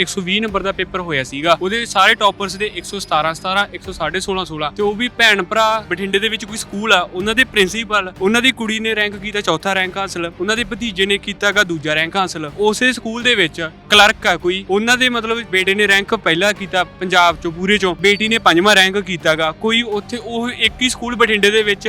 120 number ਦਾ paper ਹੋਇਆ ਸੀਗਾ। ਉਹਦੇ ਸਾਰੇ ਟੌਪਰਸ ਦੇ 117 17 116 16 ਤੇ ਉਹ ਵੀ ਭੈਣ ਭਰਾ ਬਠਿੰਡੇ ਦੇ ਵਿੱਚ ਕੋਈ ਸਕੂਲ ਆ, ਉਹਨਾਂ ਦੇ ਪ੍ਰਿੰਸੀਪਲ, ਉਹਨਾਂ ਦੀ ਕੁੜੀ ਨੇ ਰੈਂਕ ਕੀਤਾ ਚੌਥਾ ਰੈਂਕ ਹਾਸਲ, ਉਹਨਾਂ ਦੇ ਭਤੀਜੇ ਨੇ ਕੀਤਾਗਾ ਦੂਜਾ ਰੈਂਕ ਹਾਸਲ। ਉਸੇ ਸਕੂਲ ਦੇ ਵਿੱਚ ਕਲਰਕ ਆ ਕੋਈ, ਉਹਨਾਂ ਦੇ ਮਤਲਬ ਬੇਟੇ ਨੇ ਰੈਂਕ ਪਹਿਲਾ ਕੀਤਾ ਪੰਜਾਬ ਚੋਂ, ਪੂਰੇ ਚੋਂ। ਬੇਟੀ ਨੇ ਪੰਜਵਾਂ ਰੈਂਕ ਕੀਤਾਗਾ, ਕੋਈ ਉੱਥੇ ਉਹ ਇੱਕ ਹੀ ਸਕੂਲ ਬਠਿੰਡੇ ਦੇ ਵਿੱਚ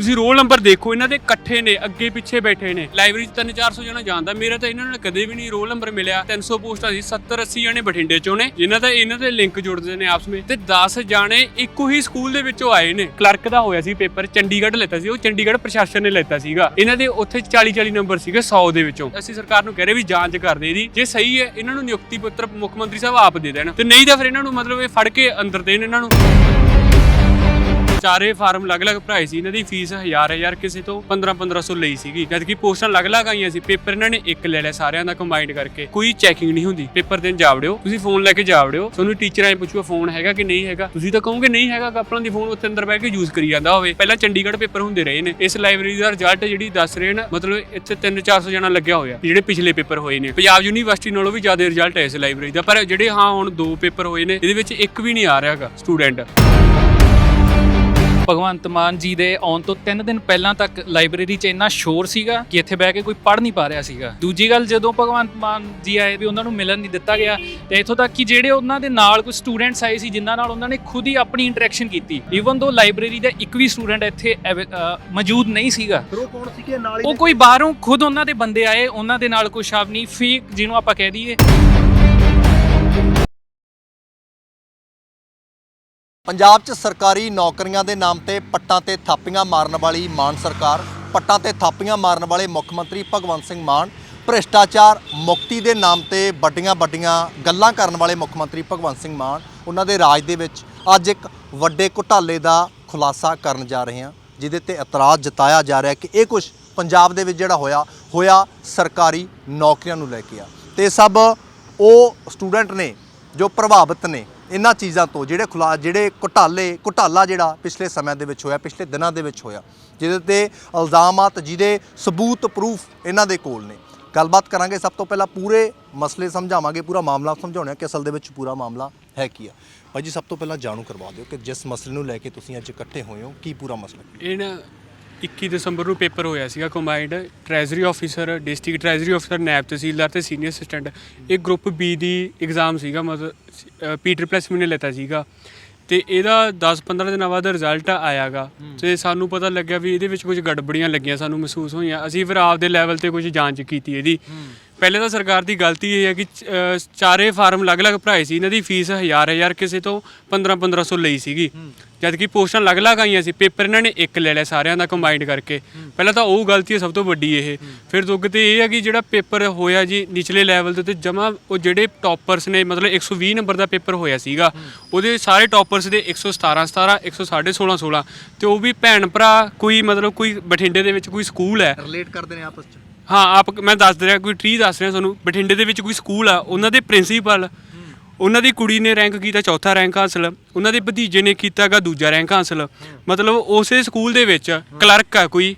ਤੁਸੀਂ ਰੋਲ ਨੰਬਰ ਦੇਖੋ, ਇਹਨਾਂ ਦੇ ਇਕੱਠੇ ਨੇ, ਅੱਗੇ ਪਿੱਛੇ ਬੈਠੇ ਨੇ। ਲਾਇਬ੍ਰੇਰੀ 'ਚ 3-400 ਜਣਾ ਜਾਣਦਾ। ਮੇਰਾ ਤਾਂ ਇਹਨਾਂ ਨਾਲ ਕਦੇ ਵੀ ਨਹੀਂ ਰੋਲ ਨੰਬਰ ਮਿਲਿਆ। 300 ਪੋਸਟਾਂ ਸੀ 70-80 ਜਣੇ ਬਠਿੰਡੇ ਚੋਂ ਨੇ, ਜਿਨ੍ਹਾਂ ਦਾ ਇਹਨਾਂ ਦੇ ਲਿੰਕ ਜੁੜਦੇ ਨੇ ਆਪਸ ਵਿੱਚ। ਤੇ 10 ਜਾਣੇ ਇੱਕੋ ਹੀ ਸਕੂਲ ਦੇ ਵਿੱਚੋਂ ਆਏ ਨੇ। ਕਲਰਕ ਦਾ ਹੋਇਆ ਸੀ ਪੇਪਰ, ਚੰਡੀਗੜ੍ਹ ਲੈਤਾ ਸੀ ਉਹ, ਚੰਡੀਗੜ੍ਹ ਪ੍ਰਸ਼ਾਸਨ ਨੇ ਲੈਤਾ ਸੀਗਾ। ਇਹਨਾਂ ਦੇ ਉੱਥੇ 40-40 ਨੰਬਰ ਸੀਗੇ 100 ਦੇ ਵਿੱਚੋਂ। ਅਸੀਂ ਸਰਕਾਰ ਨੂੰ ਕਹਿ ਰਹੇ ਵੀ ਜਾਂਚ ਕਰਦੇ ਇਹਦੀ। ਜੇ ਸਹੀ ਹੈ, ਇਹਨਾਂ ਨੂੰ ਨਿਯੁਕਤੀ ਪੱਤਰ ਮੁੱਖ ਮੰਤਰੀ ਸਾਹਿਬ ਆਪ ਦੇ ਦੇਣ। ਤੇ ਨਹੀਂ ਤਾਂ ਫਿਰ ਇਹਨਾਂ ਨੂੰ ਮਤਲਬ ਇਹ ਫੜ ਕੇ ਅੰਦਰ ਦੇਣ ਇਹਨਾਂ ਨੂੰ। ਚਾਰੇ ਫਾਰਮ ਅਲੱਗ-ਅਲੱਗ ਭਰਾਏ ਸੀ, ਇਹਨਾਂ ਦੀ ਫੀਸ 1000 1000 ਕਿਸੇ ਤੋਂ 15 1500 ਲਈ ਸੀਗੀ। ਜਦਕਿ ਪੋਸਟਾਂ ਅਲੱਗ-ਅਲੱਗ ਆਈਆਂ ਸੀ, ਪੇਪਰ ਇਹਨਾਂ ਨੇ ਇੱਕ ਲੈ ਲਿਆ ਸਾਰਿਆਂ ਦਾ ਕੰਬਾਈਨਡ ਕਰਕੇ। ਕੋਈ ਚੈਕਿੰਗ ਨਹੀਂ ਹੁੰਦੀ, ਪੇਪਰ ਦੇਣ ਜਾਵੜਿਓ ਤੁਸੀਂ ਫੋਨ ਲੈ ਕੇ ਜਾਵੜਿਓ ਤੁਹਾਨੂੰ ਟੀਚਰਾਂ ਨੇ ਪੁੱਛੂਗਾ ਫੋਨ ਹੈਗਾ ਕਿ ਨਹੀਂ ਹੈਗਾ? ਤੁਸੀਂ ਤਾਂ ਕਹੋਗੇ, ਨਹੀਂ ਹੈਗਾ ਆਪਣਾ ਦੀ ਫੋਨ ਉੱਥੇ ਅੰਦਰ ਬਹਿ ਕੇ ਯੂਜ਼ ਕਰੀ ਜਾਂਦਾ ਹੋਵੇ। ਪਹਿਲਾਂ ਚੰਡੀਗੜ੍ਹ ਪੇਪਰ ਹੁੰਦੇ ਰਹੇ ਨੇ। ਇਸ ਲਾਇਬ੍ਰੇਰੀ ਦਾ ਰਿਜ਼ਲਟ ਜਿਹੜੀ ਦੱਸ ਰਹੇ ਨੇ, ਮਤਲਬ ਇੱਥੇ 3-400 ਜਣਾ ਲੱਗਿਆ ਹੋਇਆ, ਜਿਹੜੇ ਪਿਛਲੇ ਪੇਪਰ ਹੋਏ ਨੇ। ਪੰਜਾਬ ਯੂਨੀਵਰਸਿਟੀ ਨਾਲੋਂ ਵੀ ਜ਼ਿਆਦਾ ਰਿਜ਼ਲਟ ਹੈ ਇਸ ਲਾਇਬ੍ਰੇਰੀ ਦਾ, ਪਰ ਜਿਹੜੇ ਹਾਂ ਹੁਣ ਦੋ ਪੇਪਰ ਹੋਏ ਨੇ, ਇਹਦੇ ਵਿੱਚ ਇੱਕ ਵੀ ਨਹੀਂ ਆ ਰਿਹਾਗਾ ਸਟੂਡੈਂਟ ਭਗਵੰਤ ਮਾਨ ਜੀ ਦੇ ਆਉਣ ਤੋਂ 3 ਦਿਨ ਪਹਿਲਾਂ ਤੱਕ ਲਾਇਬ੍ਰੇਰੀ 'ਚ ਇੰਨਾ ਸ਼ੋਰ ਸੀਗਾ ਕਿ ਇੱਥੇ ਬਹਿ ਕੇ ਕੋਈ ਪੜ੍ਹ ਨਹੀਂ ਪਾ ਰਿਹਾ ਸੀਗਾ। ਦੂਜੀ ਗੱਲ ਜਦੋਂ ਭਗਵੰਤ ਮਾਨ ਜੀ ਆਏ ਵੀ ਉਹਨਾਂ ਨੂੰ ਮਿਲਣ ਨਹੀਂ ਦਿੱਤਾ ਗਿਆ ਤੇ ਇੱਥੋਂ ਤੱਕ ਕਿ ਜਿਹੜੇ ਉਹਨਾਂ ਦੇ ਨਾਲ ਕੋਈ ਸਟੂਡੈਂਟਸ ਆਏ ਸੀ ਜਿਨ੍ਹਾਂ ਨਾਲ ਉਹਨਾਂ ਨੇ ਖੁਦ ਹੀ ਆਪਣੀ ਇੰਟਰੈਕਸ਼ਨ ਕੀਤੀ ਈਵਨ ਦੋ ਲਾਇਬ੍ਰੇਰੀ ਦਾ ਇੱਕ ਵੀ ਸਟੂਡੈਂਟ ਇੱਥੇ ਮੌਜੂਦ ਨਹੀਂ ਸੀਗਾ। ਉਹ ਕੌਣ ਸੀਗੇ ਨਾਲ ਉਹ ਕੋਈ ਬਾਹਰੋਂ ਖੁਦ ਉਹਨਾਂ ਦੇ ਬੰਦੇ ਆਏ ਉਹਨਾਂ ਦੇ ਨਾਲ ਕੋਈ ਸ਼ਬਦ ਨਹੀਂ ਫੇਕ ਜਿਹਨੂੰ ਆਪਾਂ ਕਹਿ ਦਈਏ। ਪੰਜਾਬ 'ਚ ਸਰਕਾਰੀ ਨੌਕਰੀਆਂ ਦੇ ਨਾਮ ਤੇ ਪੱਟਾਂ ਤੇ ਥਾਪੀਆਂ ਮਾਰਨ ਵਾਲੀ ਮਾਨ ਸਰਕਾਰ, ਪੱਟਾਂ ਤੇ ਥਾਪੀਆਂ ਮਾਰਨ ਵਾਲੇ ਮੁੱਖ ਮੰਤਰੀ ਭਗਵੰਤ ਸਿੰਘ ਮਾਨ, ਭ੍ਰਿਸ਼ਟਾਚਾਰ ਮੁਕਤੀ ਦੇ ਨਾਮ ਤੇ ਵੱਡੀਆਂ ਵੱਡੀਆਂ ਗੱਲਾਂ ਕਰਨ ਵਾਲੇ ਮੁੱਖ ਮੰਤਰੀ ਭਗਵੰਤ ਸਿੰਘ ਮਾਨ, ਉਹਨਾਂ ਦੇ ਰਾਜ ਦੇ ਵਿੱਚ ਅੱਜ ਇੱਕ ਵੱਡੇ ਘੁਟਾਲੇ ਦਾ ਖੁਲਾਸਾ ਕਰਨ ਜਾ ਰਹੇ ਹਾਂ, ਜਿਹਦੇ ਤੇ ਇਤਰਾਜ਼ ਜਤਾਇਆ ਜਾ ਰਿਹਾ ਕਿ ਇਹ ਕੁਝ ਪੰਜਾਬ ਦੇ ਵਿੱਚ ਜਿਹੜਾ ਹੋਇਆ ਹੋਇਆ ਸਰਕਾਰੀ ਨੌਕਰੀਆਂ ਨੂੰ ਲੈ ਕੇ ਆ। ਤੇ ਸਭ ਉਹ ਸਟੂਡੈਂਟ ਨੇ, ਜੋ ਪ੍ਰਭਾਵਿਤ ਨੇ ਇਹਨਾਂ ਚੀਜ਼ਾਂ ਤੋਂ ਜਿਹੜੇ ਖੁਲਾ ਜਿਹੜੇ ਘੁਟਾਲੇ, ਘੁਟਾਲਾ ਜਿਹੜਾ ਪਿਛਲੇ ਸਮੇਂ ਦੇ ਵਿੱਚ ਹੋਇਆ, ਪਿਛਲੇ ਦਿਨਾਂ ਦੇ ਵਿੱਚ ਹੋਇਆ, ਜਿਹਦੇ ਤੇ ਇਲਜ਼ਾਮਾਤ, ਜਿਹਦੇ ਸਬੂਤ ਪ੍ਰੂਫ ਇਹਨਾਂ ਦੇ ਕੋਲ ਨੇ ਗੱਲਬਾਤ ਕਰਾਂਗੇ ਸਭ ਤੋਂ ਪਹਿਲਾਂ ਪੂਰੇ ਮਸਲੇ ਸਮਝਾਵਾਂਗੇ, ਪੂਰਾ ਮਾਮਲਾ ਸਮਝਾਉਣਾ ਕਿ ਅਸਲ ਦੇ ਵਿੱਚ ਪੂਰਾ ਮਾਮਲਾ ਹੈ ਕੀ ਆ ਭਾਈ ਜੀ, ਸਭ ਤੋਂ ਪਹਿਲਾਂ ਜਾਣੂ ਕਰਵਾ ਦਿਓ ਕਿ ਜਿਸ ਮਸਲੇ ਨੂੰ ਲੈ ਕੇ ਤੁਸੀਂ ਅੱਜ ਇਕੱਠੇ ਹੋਏ ਹੋ, ਕੀ ਪੂਰਾ ਮਸਲਾ ਹੈ? ਇਹ ਨਾ 21 ਦਸੰਬਰ ਨੂੰ ਪੇਪਰ ਹੋਇਆ ਸੀਗਾ combined treasury officer district treasury officer naib tehsildar ਤੇ ਸੀਨੀਅਰ ਅਸਿਸਟੈਂਟ ਇਹ ਗਰੁੱਪ ਬੀ ਦੀ ਐਗਜ਼ਾਮ ਸੀਗਾ ਮਤਲਬ ਪੀਟਰ ਪਲੱਸ ਨੇ ਲੈਤਾ ਸੀਗਾ। ਤੇ ਇਹਦਾ 10-15 ਦਿਨਾਂ ਬਾਅਦ ਰਿਜ਼ਲਟ ਆਇਆਗਾ। ਤੇ ਸਾਨੂੰ ਪਤਾ ਲੱਗਿਆ ਵੀ ਇਹਦੇ ਵਿੱਚ ਕੁਝ ਗੜਬੜੀਆਂ ਲੱਗੀਆਂ ਸਾਨੂੰ ਮਹਿਸੂਸ ਹੋਈਆਂ। ਅਸੀਂ ਫਿਰ ਆਪਦੇ ਲੈਵਲ ਤੇ ਕੁਝ ਜਾਂਚ ਕੀਤੀ ਇਹਦੀ। ਪਹਿਲੇ ਤਾਂ ਸਰਕਾਰ ਦੀ ਗਲਤੀ ਇਹ ਹੈ ਕਿ ਚਾਰੇ ਫਾਰਮ ਅਲੱਗ-ਅਲੱਗ ਭਰਾਏ ਸੀ। ਇਹਨਾਂ ਦੀ ਫੀਸ 1000-1000 ਕਿਸੇ ਤੋਂ 15-1500 ਲਈ ਸੀਗੀ। ਜਦ ਕਿ ਪੋਸਟਾਂ ਅਲੱਗ-ਅਲੱਗ ਆਈਆਂ ਸੀ। ਪੇਪਰ ਇਹਨਾਂ ਨੇ ਇੱਕ ਲੈ ਲਿਆ ਸਾਰਿਆਂ ਦਾ ਕੰਬਾਈਨਡ ਕਰਕੇ। ਪਹਿਲਾਂ ਤਾਂ ਉਹ ਗਲਤੀ ਹੈ ਸਭ ਤੋਂ ਵੱਡੀ ਇਹ। ਫਿਰ ਦੁੱਖ ਤੇ ਇਹ ਹੈ ਕਿ ਜਿਹੜਾ ਪੇਪਰ ਹੋਇਆ ਜੀ ਨਿਚਲੇ ਲੈਵਲ ਤੇ ਤੇ ਜਮਾ ਉਹ ਜਿਹੜੇ ਟੌਪਰਸ ਨੇ ਮਤਲਬ 120 ਨੰਬਰ ਦਾ ਪੇਪਰ ਹੋਇਆ ਸੀਗਾ ਉਹਦੇ ਸਾਰੇ ਟੌਪਰਸ ਦੇ 117 17 116 16 ਤੇ ਉਹ ਵੀ ਭੈਣ ਭਰਾ ਕੋਈ ਮਤਲਬ ਕੋਈ ਬਠਿੰਡੇ ਦੇ ਵਿੱਚ ਕੋਈ ਸਕੂਲ ਹੈ। ਰਿਲੇਟ ਕਰਦੇ ਨੇ ਆਪਸ 'ਚ। ਹਾਂ, ਆਪ ਮੈਂ ਦੱਸ ਰਿਹਾ, ਕੋਈ ਟਰੀ ਦੱਸ ਰਿਹਾ ਤੁਹਾਨੂੰ, ਬਠਿੰਡੇ ਦੇ ਵਿੱਚ ਕੋਈ ਸਕੂਲ ਆ, ਉਹਨਾਂ ਦੇ ਪ੍ਰਿੰਸੀਪਲ ਉਹਨਾਂ ਦੀ ਕੁੜੀ ਨੇ ਰੈਂਕ ਕੀਤਾ ਚੌਥਾ ਰੈਂਕ ਹਾਸਲ, ਉਹਨਾਂ ਦੇ ਭਤੀਜੇ ਨੇ ਕੀਤਾਗਾ ਦੂਜਾ ਰੈਂਕ ਹਾਸਲ। ਮਤਲਬ ਉਸੇ ਸਕੂਲ ਦੇ ਵਿੱਚ ਕਲਰਕ ਆ ਕੋਈ।